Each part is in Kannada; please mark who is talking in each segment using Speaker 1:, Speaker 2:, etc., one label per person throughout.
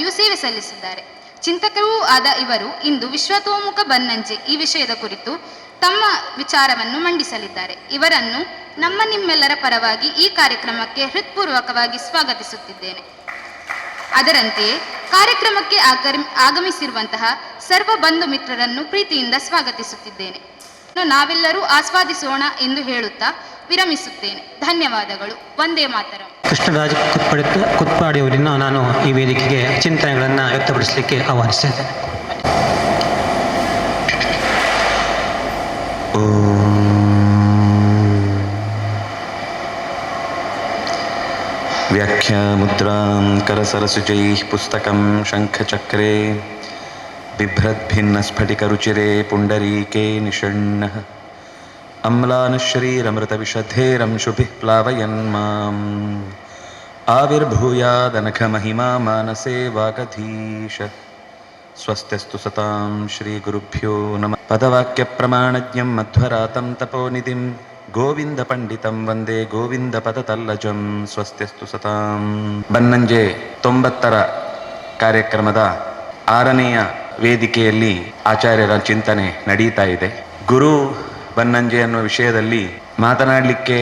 Speaker 1: ಯು ಸೇವೆ ಸಲ್ಲಿಸಿದ್ದಾರೆ. ಚಿಂತಕರೂ ಆದ ಇವರು ಇಂದು ವಿಶ್ವತೋಮುಖ ಬನ್ನಂಜೆ ಈ ವಿಷಯದ ಕುರಿತು ತಮ್ಮ ವಿಚಾರವನ್ನು ಮಂಡಿಸಲಿದ್ದಾರೆ. ಇವರನ್ನು ನಮ್ಮ ನಿಮ್ಮೆಲ್ಲರ ಪರವಾಗಿ ಈ ಕಾರ್ಯಕ್ರಮಕ್ಕೆ ಹೃತ್ಪೂರ್ವಕವಾಗಿ ಸ್ವಾಗತಿಸುತ್ತಿದ್ದೇನೆ. ಅದರಂತೆಯೇ ಕಾರ್ಯಕ್ರಮಕ್ಕೆ ಆಗಮಿಸಿರುವಂತಹ ಸರ್ವ ಬಂಧು ಮಿತ್ರರನ್ನು ಪ್ರೀತಿಯಿಂದ ಸ್ವಾಗತಿಸುತ್ತಿದ್ದೇನೆ. ನಾವೆಲ್ಲರೂ ಆಸ್ವಾದಿಸೋಣ ಎಂದು ಹೇಳುತ್ತಾ ವಿರಮಿಸುತ್ತೇನೆ ಧನ್ಯವಾದಗಳು ಒಂದೇ ಮಾತರಂ
Speaker 2: ಕೃಷ್ಣರಾಜ್ ಕುತ್ಪಡಿ ಕುತ್ಪಾಡಿಯವರನ್ನು ನಾನು ಈ ವೇದಿಕೆಗೆ ಚಿಂತನೆಗಳನ್ನು ವ್ಯಕ್ತಪಡಿಸಲಿಕ್ಕೆ ಆಹ್ವಾನಿಸ್ತೇನೆ
Speaker 3: व्याख्यामुद्रां करसरसुजैः पुस्तकं शङ्खचक्रे बिभ्रद्भिन्नस्फटिकरुचिरे पुण्डरीके निषण्णः अम्लानश्रीरमृतविशधेरंशुभिः प्लावयन् माम् आविर्भूयादनघमहिमा मानसे वागधीश स्वस्त्यस्तु सतां श्रीगुरुभ्यो नमः पदवाक्यप्रमाणज्ञं मध्वरातं तपोनिधिं ಗೋವಿಂದಪಂಡಿತಂ ವಂದೇ ಗೋವಿಂದ ಪದತಲ್ಲಜಂ ಸ್ವಸ್ತ್ಯಸ್ತು ಸತಾಂ ಬನ್ನಂಜೆ ತೊಂಬತ್ತರ ಕಾರ್ಯಕ್ರಮದ ಆರನೆಯ ವೇದಿಕೆಯಲ್ಲಿ ಆಚಾರ್ಯರ ಚಿಂತನೆ ನಡೀತಾ ಇದೆ ಗುರು ಬನ್ನಂಜೆ ಅನ್ನೋ ವಿಷಯದಲ್ಲಿ ಮಾತನಾಡಲಿಕ್ಕೆ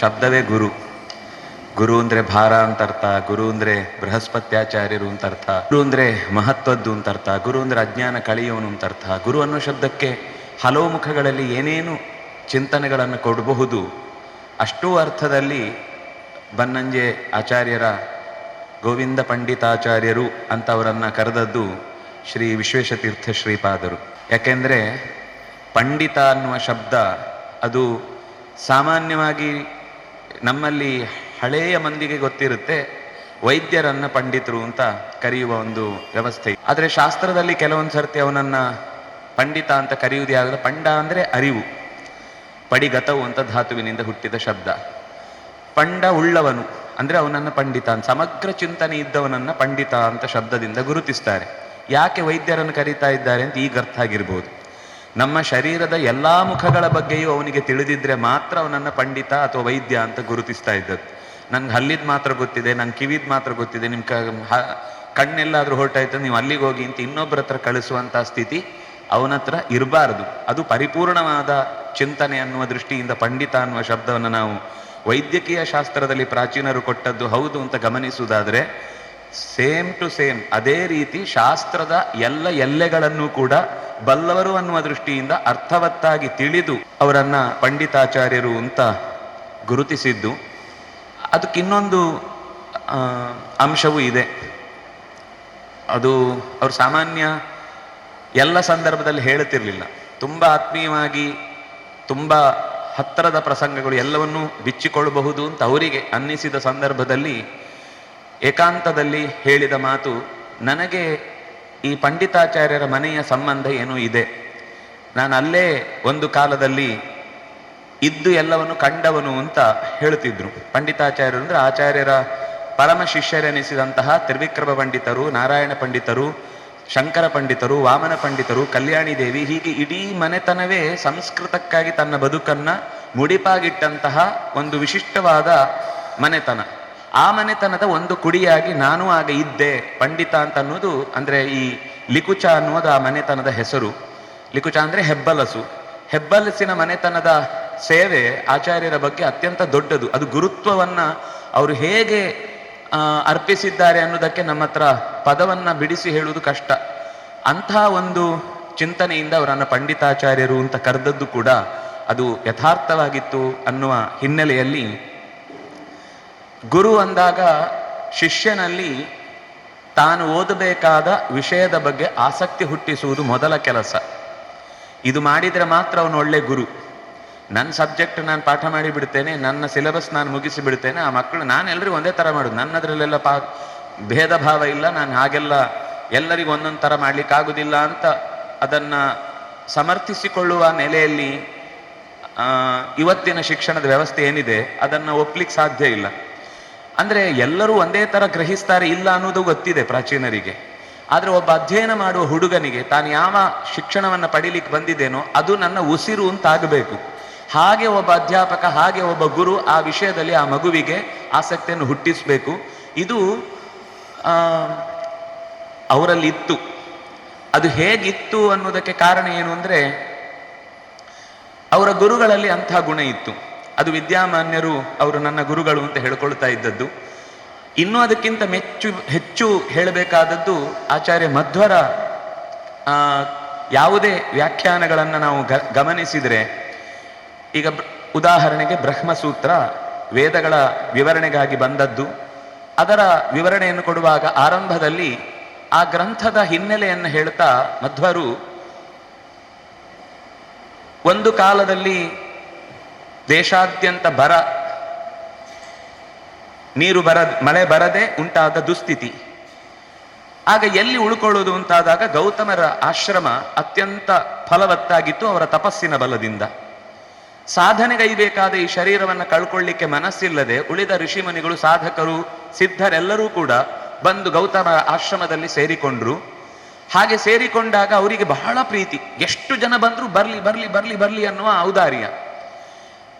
Speaker 3: ಶಬ್ದವೇ ಗುರು. ಗುರು ಅಂದ್ರೆ ಭಾರ ಅಂತ ಅರ್ಥ, ಗುರು ಅಂದ್ರೆ ಬೃಹಸ್ಪತ್ಯಾಚಾರ್ಯರು ಅಂತ ಅರ್ಥ, ಗುರು ಅಂದ್ರೆ ಮಹತ್ವದ್ದು ಅಂತ ಅರ್ಥ, ಗುರು ಅಂದ್ರೆ ಅಜ್ಞಾನ ಕಳೆಯೋನು ಅಂತ ಅರ್ಥ. ಗುರು ಅನ್ನೋ ಶಬ್ದಕ್ಕೆ ಹಲವು ಮುಖಗಳಲ್ಲಿ ಏನೇನು ಚಿಂತನೆಗಳನ್ನು ಕೊಡಬಹುದು, ಅಷ್ಟೂ ಅರ್ಥದಲ್ಲಿ ಬನ್ನಂಜೆ ಆಚಾರ್ಯರ, ಗೋವಿಂದ ಪಂಡಿತಾಚಾರ್ಯರು ಅಂತವರನ್ನು ಕರೆದದ್ದು ಶ್ರೀ ವಿಶ್ವೇಶತೀರ್ಥ ಶ್ರೀಪಾದರು. ಯಾಕೆಂದ್ರೆ ಪಂಡಿತ ಅನ್ನುವ ಶಬ್ದ, ಅದು ಸಾಮಾನ್ಯವಾಗಿ ನಮ್ಮಲ್ಲಿ ಹಳೆಯ ಮಂದಿಗೆ ಗೊತ್ತಿರುತ್ತೆ, ವೈದ್ಯರನ್ನ ಪಂಡಿತರು ಅಂತ ಕರೆಯುವ ಒಂದು ವ್ಯವಸ್ಥೆ. ಆದರೆ ಶಾಸ್ತ್ರದಲ್ಲಿ ಕೆಲವೊಂದು ಸರ್ತಿ ಅವನನ್ನ ಪಂಡಿತ ಅಂತ ಕರೆಯುವುದು ಯಾವುದು ಪಂಡ ಅಂದರೆ ಅರಿವು, ಪಡಿಗತವು ಅಂತ ಧಾತುವಿನಿಂದ ಹುಟ್ಟಿದ ಶಬ್ದ. ಪಂಡ ಉಳ್ಳವನು ಅಂದರೆ ಅವನನ್ನು ಪಂಡಿತ ಅಂತ, ಸಮಗ್ರ ಚಿಂತನೆ ಇದ್ದವನನ್ನು ಪಂಡಿತ ಅಂತ ಶಬ್ದದಿಂದ ಗುರುತಿಸ್ತಾರೆ. ಯಾಕೆ ವೈದ್ಯರನ್ನು ಕರೀತಾ ಇದ್ದಾರೆ ಅಂತ ಈಗ ಅರ್ಥ ಆಗಿರ್ಬೋದು. ನಮ್ಮ ಶರೀರದ ಎಲ್ಲಾ ಮುಖಗಳ ಬಗ್ಗೆಯೂ ಅವನಿಗೆ ತಿಳಿದಿದ್ರೆ ಮಾತ್ರ ಅವನನ್ನ ಪಂಡಿತ ಅಥವಾ ವೈದ್ಯ ಅಂತ ಗುರುತಿಸ್ತಾ ಇದ್ದದ್ದು. ನಂಗೆ ಹಲ್ಲಿದ್ ಮಾತ್ರ ಗೊತ್ತಿದೆ, ನಂಗೆ ಕಿವಿದ್ ಮಾತ್ರ ಗೊತ್ತಿದೆ, ನಿಮ್ ಕಣ್ಣೆಲ್ಲಾದ್ರೂ ಹೊರಟಾಯ್ತು ನೀವು ಅಲ್ಲಿಗೆ ಹೋಗಿ ಅಂತ ಇನ್ನೊಬ್ಬರ ಹತ್ರ ಕಳಿಸುವಂತ ಸ್ಥಿತಿ ಅವನ ಹತ್ರ ಇರಬಾರದು. ಅದು ಪರಿಪೂರ್ಣವಾದ ಚಿಂತನೆ ಅನ್ನುವ ದೃಷ್ಟಿಯಿಂದ ಪಂಡಿತ ಅನ್ನುವ ಶಬ್ದವನ್ನು ನಾವು ವೈದ್ಯಕೀಯ ಶಾಸ್ತ್ರದಲ್ಲಿ ಪ್ರಾಚೀನರು ಕೊಟ್ಟದ್ದು ಹೌದು ಅಂತ ಗಮನಿಸುವುದಾದ್ರೆ ಸೇಮ್ ಟು ಸೇಮ್ ಅದೇ ರೀತಿ ಶಾಸ್ತ್ರದ ಎಲ್ಲ ಎಲ್ಲೆಗಳನ್ನು ಕೂಡ ಬಲ್ಲವರು ಅನ್ನುವ ದೃಷ್ಟಿಯಿಂದ ಅರ್ಥವತ್ತಾಗಿ ತಿಳಿದು ಅವರನ್ನ ಪಂಡಿತಾಚಾರ್ಯರು ಅಂತ ಗುರುತಿಸಿದ್ದು. ಅದಕ್ಕಿನ್ನೊಂದು ಅಂಶವೂ ಇದೆ. ಅದು ಅವರು ಸಾಮಾನ್ಯ ಎಲ್ಲ ಸಂದರ್ಭದಲ್ಲಿ ಹೇಳುತ್ತಿರಲಿಲ್ಲ. ತುಂಬ ಆತ್ಮೀಯವಾಗಿ ತುಂಬ ಹತ್ತಿರದ ಪ್ರಸಂಗಗಳು ಎಲ್ಲವನ್ನೂ ಬಿಚ್ಚಿಕೊಳ್ಳಬಹುದು ಅಂತ ಅವರಿಗೆ ಅನ್ನಿಸಿದ ಸಂದರ್ಭದಲ್ಲಿ ಏಕಾಂತದಲ್ಲಿ ಹೇಳಿದ ಮಾತು, ನನಗೆ ಈ ಪಂಡಿತಾಚಾರ್ಯರ ಮನೆಯ ಸಂಬಂಧ ಏನೋ ಇದೆ. ನಾನು ಅಲ್ಲೇ ಒಂದು ಕಾಲದಲ್ಲಿ ಇದ್ದು ಎಲ್ಲವನ್ನು ಕಂಡವನು ಅಂತ ಹೇಳುತ್ತಿದ್ರು. ಪಂಡಿತಾಚಾರ್ಯರು ಅಂದ್ರೆ ಆಚಾರ್ಯರ ಪರಮ ಶಿಷ್ಯರೆನಿಸಿದಂತಹ ತ್ರಿವಿಕ್ರಮ ಪಂಡಿತರು, ನಾರಾಯಣ ಪಂಡಿತರು, ಶಂಕರ ಪಂಡಿತರು, ವಾಮನ ಪಂಡಿತರು, ಕಲ್ಯಾಣಿ ದೇವಿ, ಹೀಗೆ ಇಡೀ ಮನೆತನವೇ ಸಂಸ್ಕೃತಕ್ಕಾಗಿ ತನ್ನ ಬದುಕನ್ನ ಮುಡಿಪಾಗಿಟ್ಟಂತಹ ಒಂದು ವಿಶಿಷ್ಟವಾದ ಮನೆತನ. ಆ ಮನೆತನದ ಒಂದು ಕುಡಿಯಾಗಿ ನಾನು ಆಗ ಇದ್ದೆ. ಪಂಡಿತ ಅಂತ ಅನ್ನೋದು ಅಂದ್ರೆ ಈ ಲಿಕುಚ ಅನ್ನೋದು ಆ ಮನೆತನದ ಹೆಸರು. ಲಿಕುಚ ಅಂದರೆ ಹೆಬ್ಬಲಸು. ಹೆಬ್ಬಲಸಿನ ಮನೆತನದ ಸೇವೆ ಆಚಾರ್ಯರ ಬಗ್ಗೆ ಅತ್ಯಂತ ದೊಡ್ಡದು. ಅದು ಗುರುತ್ವವನ್ನ ಅವರು ಹೇಗೆ ಅರ್ಪಿಸಿದ್ದಾರೆ ಅನ್ನೋದಕ್ಕೆ ನಮ್ಮ ಹತ್ರ ಪದವನ್ನ ಬಿಡಿಸಿ ಹೇಳುವುದು ಕಷ್ಟ. ಅಂತಹ ಒಂದು ಚಿಂತನೆಯಿಂದ ಅವರನ್ನು ಪಂಡಿತಾಚಾರ್ಯರು ಅಂತ ಕರೆದದ್ದು ಕೂಡ ಅದು ಯಥಾರ್ಥವಾಗಿತ್ತು ಅನ್ನುವ ಹಿನ್ನೆಲೆಯಲ್ಲಿ ಗುರು ಅಂದಾಗ ಶಿಷ್ಯನಲ್ಲಿ ತಾನು ಓದಬೇಕಾದ ವಿಷಯದ ಬಗ್ಗೆ ಆಸಕ್ತಿ ಹುಟ್ಟಿಸುವುದು ಮೊದಲ ಕೆಲಸ. ಇದು ಮಾಡಿದರೆ ಮಾತ್ರ ಅವನು ಒಳ್ಳೆ ಗುರು. ನನ್ನ ಸಬ್ಜೆಕ್ಟ್ ನಾನು ಪಾಠ ಮಾಡಿಬಿಡ್ತೇನೆ ನನ್ನ ಸಿಲೆಬಸ್ ನಾನು ಮುಗಿಸಿ ಬಿಡ್ತೇನೆ, ಆ ಮಕ್ಕಳು ನಾನು ಎಲ್ರಿಗೂ ಒಂದೇ ಥರ ಮಾಡೋದು. ನನ್ನದರಲ್ಲೆಲ್ಲ ಪಾ ಭೇದ ಭಾವ ಇಲ್ಲ, ನಾನು ಹಾಗೆಲ್ಲ ಎಲ್ಲರಿಗೂ ಒಂದೊಂದು ಥರ ಮಾಡಲಿಕ್ಕಾಗುದಿಲ್ಲ ಅಂತ ಅದನ್ನು ಸಮರ್ಥಿಸಿಕೊಳ್ಳುವ ನೆಲೆಯಲ್ಲಿ ಇವತ್ತಿನ ಶಿಕ್ಷಣದ ವ್ಯವಸ್ಥೆ ಏನಿದೆ, ಅದನ್ನು ಒಪ್ಲಿಕ್ಕೆ ಸಾಧ್ಯ ಇಲ್ಲ. ಅಂದ್ರೆ ಎಲ್ಲರೂ ಒಂದೇ ತರ ಗ್ರಹಿಸ್ತಾರೆ ಇಲ್ಲ ಅನ್ನೋದು ಗೊತ್ತಿದೆ ಪ್ರಾಚೀನರಿಗೆ. ಆದ್ರೆ ಒಬ್ಬ ಅಧ್ಯಯನ ಮಾಡುವ ಹುಡುಗನಿಗೆ ತಾನು ಯಾವ ಶಿಕ್ಷಣವನ್ನ ಪಡೀಲಿಕ್ಕೆ ಬಂದಿದ್ದೇನೋ ಅದು ನನ್ನ ಉಸಿರು ಅಂತ ಆಗಬೇಕು. ಹಾಗೆ ಒಬ್ಬ ಅಧ್ಯಾಪಕ, ಹಾಗೆ ಒಬ್ಬ ಗುರು ಆ ವಿಷಯದಲ್ಲಿ ಆ ಮಗುವಿಗೆ ಆಸಕ್ತಿಯನ್ನು ಹುಟ್ಟಿಸಬೇಕು. ಇದು ಅವರಲ್ಲಿ ಇತ್ತು ಅದು ಹೇಗಿತ್ತು ಅನ್ನೋದಕ್ಕೆ ಕಾರಣ ಏನು ಅಂದ್ರೆ ಅವರ ಗುರುಗಳಲ್ಲಿ ಅಂಥ ಗುಣ ಇತ್ತು. ಅದು ವಿದ್ಯಾಮಾನ್ಯರು ಅವರು ನನ್ನ ಗುರುಗಳು ಅಂತ ಹೇಳ್ಕೊಳ್ತಾ ಇದ್ದದ್ದು. ಇನ್ನೂ ಅದಕ್ಕಿಂತ ಮೆಚ್ಚು, ಹೆಚ್ಚು ಹೇಳಬೇಕಾದದ್ದು ಆಚಾರ್ಯ ಮಧ್ವರ ಯಾವುದೇ ವ್ಯಾಖ್ಯಾನಗಳನ್ನು ನಾವು ಗಮನಿಸಿದರೆ, ಈಗ ಉದಾಹರಣೆಗೆ ಬ್ರಹ್ಮಸೂತ್ರ ವೇದಗಳ ವಿವರಣೆಗಾಗಿ ಬಂದದ್ದು. ಅದರ ವಿವರಣೆಯನ್ನು ಕೊಡುವಾಗ ಆರಂಭದಲ್ಲಿ ಆ ಗ್ರಂಥದ ಹಿನ್ನೆಲೆಯನ್ನು ಹೇಳ್ತಾ ಮಧ್ವರು, ಒಂದು ಕಾಲದಲ್ಲಿ ದೇಶಾದ್ಯಂತ ಬರ, ನೀರು ಬರ, ಮಳೆ ಬರದೆ ಉಂಟಾದ ದುಸ್ಥಿತಿ. ಆಗ ಎಲ್ಲಿ ಉಳ್ಕೊಳ್ಳೋದು ಅಂತಾದಾಗ ಗೌತಮರ ಆಶ್ರಮ ಅತ್ಯಂತ ಫಲವತ್ತಾಗಿತ್ತು ಅವರ ತಪಸ್ಸಿನ ಬಲದಿಂದ. ಸಾಧನೆಗೈಬೇಕಾದ ಈ ಶರೀರವನ್ನು ಕಳ್ಕೊಳ್ಳಿಕ್ಕೆ ಮನಸ್ಸಿಲ್ಲದೆ ಉಳಿದ ಋಷಿಮುನಿಗಳು ಸಾಧಕರು, ಸಿದ್ಧರೆಲ್ಲರೂ ಕೂಡ ಬಂದು ಗೌತಮ ಆಶ್ರಮದಲ್ಲಿ ಸೇರಿಕೊಂಡ್ರು. ಹಾಗೆ ಸೇರಿಕೊಂಡಾಗ ಅವರಿಗೆ ಬಹಳ ಪ್ರೀತಿ. ಎಷ್ಟು ಜನ ಬಂದರೂ ಬರಲಿ ಬರಲಿ ಬರಲಿ ಬರಲಿ ಅನ್ನುವ ಔದಾರ್ಯ.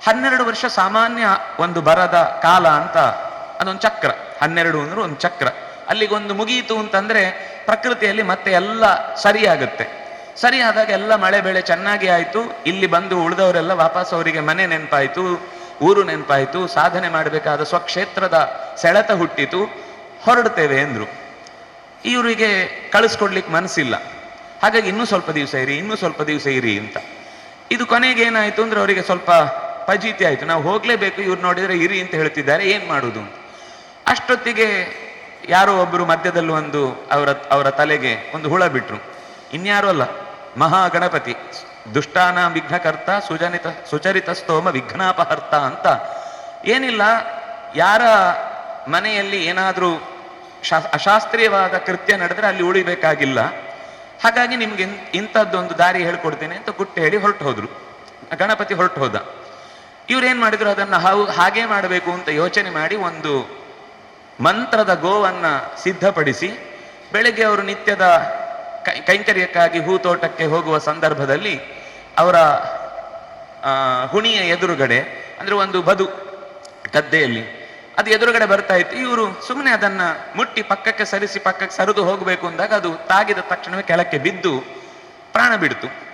Speaker 3: ಹನ್ನೆರಡು ವರ್ಷ ಸಾಮಾನ್ಯ ಒಂದು ಬರದ ಕಾಲ ಅಂತ ಅದೊಂದು ಚಕ್ರ. ಹನ್ನೆರಡು ಅಂದ್ರೆ ಒಂದು ಚಕ್ರ. ಅಲ್ಲಿಗೊಂದು ಮುಗಿಯಿತು ಅಂತಂದ್ರೆ ಪ್ರಕೃತಿಯಲ್ಲಿ ಮತ್ತೆ ಎಲ್ಲ ಸರಿಯಾಗುತ್ತೆ. ಸರಿಯಾದಾಗ ಎಲ್ಲ ಮಳೆ ಬೆಳೆ ಚೆನ್ನಾಗಿ ಆಯಿತು. ಇಲ್ಲಿ ಬಂದು ಉಳಿದವರೆಲ್ಲ ವಾಪಸ್ ಅವರಿಗೆ ಮನೆ ನೆನಪಾಯಿತು, ಊರು ನೆನಪಾಯಿತು, ಸಾಧನೆ ಮಾಡಬೇಕಾದ ಸ್ವಕ್ಷೇತ್ರದ ಸೆಳೆತ ಹುಟ್ಟಿತು. ಹೊರಡ್ತೇವೆ ಅಂದ್ರು ಇವರಿಗೆ ಕಳಿಸ್ಕೊಡ್ಲಿಕ್ಕೆ ಮನಸ್ಸಿಲ್ಲ. ಹಾಗಾಗಿ ಇನ್ನೂ ಸ್ವಲ್ಪ ದಿವಸ ಇರಿ, ಇನ್ನೂ ಸ್ವಲ್ಪ ದಿವಸ ಇರಿ ಅಂತ. ಇದು ಕೊನೆಗೆ ಏನಾಯಿತು ಅಂದ್ರೆ ಅವರಿಗೆ ಸ್ವಲ್ಪ ಫಜೀತಿ ಆಯ್ತು. ನಾವು ಹೋಗಲೇಬೇಕು, ಇವ್ರು ನೋಡಿದರೆ ಇರಿ ಅಂತ ಹೇಳ್ತಿದ್ದಾರೆ, ಏನು ಮಾಡೋದು ಅಷ್ಟೊತ್ತಿಗೆ ಯಾರೋ ಒಬ್ಬರು ಮಧ್ಯದಲ್ಲಿ ಒಂದು ಅವರ ಅವರ ತಲೆಗೆ ಒಂದು ಹುಳ ಬಿಟ್ರು. ಇನ್ಯಾರೂ ಅಲ್ಲ, ಮಹಾಗಣಪತಿ. ದುಷ್ಟಾನ ವಿಘ್ನಕರ್ತ, ಸುಜನಿತ, ಸುಚರಿತ ಸ್ತೋಮ ವಿಘ್ನಾಪಹರ್ತ ಅಂತ. ಏನಿಲ್ಲ, ಯಾರ ಮನೆಯಲ್ಲಿ ಏನಾದರೂ ಶಾ- ಅಶಾಸ್ತ್ರೀಯವಾದ ಕೃತ್ಯ ನಡೆದರೆ ಅಲ್ಲಿ ಉಳಿಬೇಕಾಗಿಲ್ಲ. ಹಾಗಾಗಿ ನಿಮ್ಗೆ ಇಂಥದ್ದೊಂದು ದಾರಿ ಹೇಳ್ಕೊಡ್ತೇನೆ ಅಂತ ಗುಟ್ಟು ಹೇಳಿ ಹೊರಟು ಹೋದ್ರು. ಗಣಪತಿ ಹೊರಟು ಹೋದ. ಇವ್ರೇನ್ ಮಾಡಿದ್ರು? ಅದನ್ನ ಹಾವು ಹಾಗೆ ಮಾಡಬೇಕು ಅಂತ ಯೋಚನೆ ಮಾಡಿ ಒಂದು ಮಂತ್ರದ ಗೋವನ್ನು ಸಿದ್ಧಪಡಿಸಿ ಬೆಳಗ್ಗೆ ಅವರು ನಿತ್ಯದ ಕೈಂಕರ್ಯಕ್ಕಾಗಿ ಹೂತೋಟಕ್ಕೆ ಹೋಗುವ ಸಂದರ್ಭದಲ್ಲಿ ಅವರ ಹುಣಿಯ ಎದುರುಗಡೆ, ಅಂದ್ರೆ ಒಂದು ಬದು ಗದ್ದೆಯಲ್ಲಿ, ಅದು ಎದುರುಗಡೆ ಬರ್ತಾ ಇತ್ತು. ಇವರು ಸುಮ್ಮನೆ ಅದನ್ನ ಮುಟ್ಟಿ ಪಕ್ಕಕ್ಕೆ ಸರಿಸಿ ಪಕ್ಕಕ್ಕೆ ಸರಿದು ಹೋಗಬೇಕು ಅಂದಾಗ ಅದು ತಾಗಿದ ತಕ್ಷಣವೇ ಕೆಳಕ್ಕೆ ಬಿದ್ದು ಪ್ರಾಣ ಬಿಡ್ತು.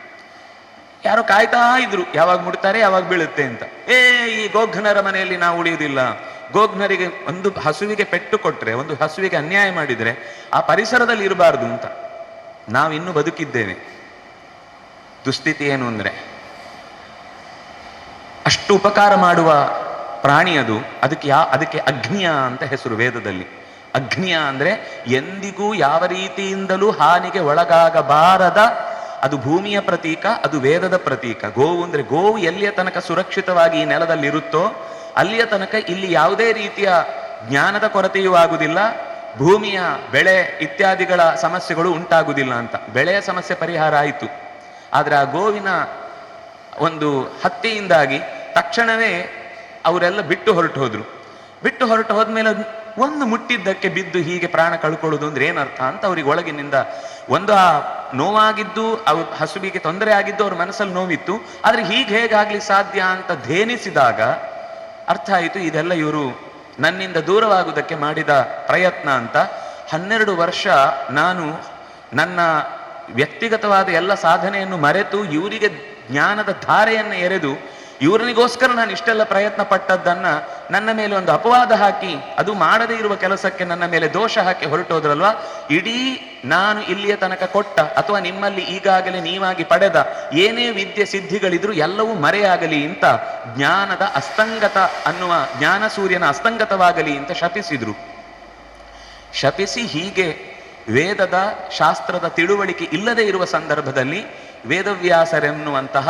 Speaker 3: ಯಾರೋ ಕಾಯ್ತಾ ಇದ್ರು, ಯಾವಾಗ ಮುಡ್ತಾರೆ ಯಾವಾಗ ಬೀಳುತ್ತೆ ಅಂತ. ಏ, ಈ ಗೋಘ್ನರ ಮನೆಯಲ್ಲಿ ನಾವು ಉಳಿಯುವುದಿಲ್ಲ. ಗೋಘ್ನರಿಗೆ ಒಂದು ಹಸುವಿಗೆ ಪೆಟ್ಟು ಕೊಟ್ರೆ, ಒಂದು ಹಸುವಿಗೆ ಅನ್ಯಾಯ ಮಾಡಿದ್ರೆ ಆ ಪರಿಸರದಲ್ಲಿ ಇರಬಾರ್ದು ಅಂತ. ನಾವು ಇನ್ನೂ ಬದುಕಿದ್ದೇವೆ. ದುಸ್ಥಿತಿ ಏನು ಅಂದ್ರೆ, ಅಷ್ಟು ಉಪಕಾರ ಮಾಡುವ ಪ್ರಾಣಿ ಅದು, ಅದಕ್ಕೆ ಯಾ, ಅದಕ್ಕೆ ಅಗ್ನಿಯ ಅಂತ ಹೆಸರು ವೇದದಲ್ಲಿ. ಅಗ್ನಿಯ ಅಂದ್ರೆ ಎಂದಿಗೂ ಯಾವ ರೀತಿಯಿಂದಲೂ ಹಾನಿಗೆ ಒಳಗಾಗಬಾರದ ಅದು ಭೂಮಿಯ ಪ್ರತೀಕ, ಅದು ವೇದದ ಪ್ರತೀಕ. ಗೋವು ಅಂದ್ರೆ ಗೋವು ಎಲ್ಲಿಯ ತನಕ ಸುರಕ್ಷಿತವಾಗಿ ಈ ನೆಲದಲ್ಲಿ ಇರುತ್ತೋ ಅಲ್ಲಿಯ ತನಕ ಇಲ್ಲಿ ಯಾವುದೇ ರೀತಿಯ ಜ್ಞಾನದ ಕೊರತೆಯೂ ಆಗುವುದಿಲ್ಲ. ಭೂಮಿಯ ಬೆಳೆ ಇತ್ಯಾದಿಗಳ ಸಮಸ್ಯೆಗಳು ಉಂಟಾಗುವುದಿಲ್ಲ ಅಂತ. ಬೆಳೆಯ ಸಮಸ್ಯೆ ಪರಿಹಾರ ಆಯಿತು. ಆದ್ರೆ ಆ ಗೋವಿನ ಒಂದು ಹತ್ಯೆಯಿಂದಾಗಿ ತಕ್ಷಣವೇ ಅವರೆಲ್ಲ ಬಿಟ್ಟು ಹೊರಟು ಹೋದರು. ಬಿಟ್ಟು ಹೊರಟು ಹೋದ್ಮೇಲೆ ಒಂದು ಮುಟ್ಟಿದ್ದಕ್ಕೆ ಬಿದ್ದು ಹೀಗೆ ಪ್ರಾಣ ಕಳ್ಕೊಳ್ಳೋದು ಅಂದ್ರೆ ಏನರ್ಥ ಅಂತ ಅವ್ರಿಗೆ ಒಳಗಿನಿಂದ ಒಂದು ಆ ನೋವಾಗಿದ್ದು ಅವ್ರ ಹಸುವಿಗೆ ತೊಂದರೆ ಆಗಿದ್ದು, ಅವ್ರ ಮನಸ್ಸಲ್ಲಿ ನೋವಿತ್ತು. ಆದ್ರೆ ಹೀಗೆ ಹೇಗಾಗ್ಲಿ ಸಾಧ್ಯ ಅಂತ ಧೇನಿಸಿದಾಗ ಅರ್ಥ ಆಯಿತು, ಇದೆಲ್ಲ ಇವರು ನನ್ನಿಂದ ದೂರವಾಗುವುದಕ್ಕೆ ಮಾಡಿದ ಪ್ರಯತ್ನ ಅಂತ. ಹನ್ನೆರಡು ವರ್ಷ ನಾನು ನನ್ನ ವ್ಯಕ್ತಿಗತವಾದ ಎಲ್ಲ ಸಾಧನೆಯನ್ನು ಮರೆತು, ಇವರಿಗೆ ಜ್ಞಾನದ ಧಾರೆಯನ್ನು ಎರೆದು ಇವರನಿಗೋಸ್ಕರ ನಾನು ಇಷ್ಟೆಲ್ಲ ಪ್ರಯತ್ನ ಪಟ್ಟದ್ದನ್ನ ನನ್ನ ಮೇಲೆ ಒಂದು ಅಪವಾದ ಹಾಕಿ, ಅದು ಮಾಡದೇ ಇರುವ ಕೆಲಸಕ್ಕೆ ನನ್ನ ಮೇಲೆ ದೋಷ ಹಾಕಿ ಹೊರಟೋದ್ರಲ್ವಾ? ಇಡೀ ನಾನು ಇಲ್ಲಿಯ ತನಕ ಕೊಟ್ಟ, ಅಥವಾ ನಿಮ್ಮಲ್ಲಿ ಈಗಾಗಲೇ ನೀವಾಗಿ ಪಡೆದ, ಏನೇ ವಿದ್ಯೆ ಸಿದ್ಧಿಗಳಿದ್ರು ಎಲ್ಲವೂ ಮರೆಯಾಗಲಿ ಅಂತ ಜ್ಞಾನದ ಅಸ್ತಂಗತ ಅನ್ನುವ, ಜ್ಞಾನ ಸೂರ್ಯನ ಅಸ್ತಂಗತವಾಗಲಿ ಅಂತ ಶಪಿಸಿದ್ರು. ಶಪಿಸಿ ಹೀಗೆ ವೇದದ ಶಾಸ್ತ್ರದ ತಿಳುವಳಿಕೆ ಇಲ್ಲದೆ ಇರುವ ಸಂದರ್ಭದಲ್ಲಿ ವೇದವ್ಯಾಸರೆನ್ನುವಂತಹ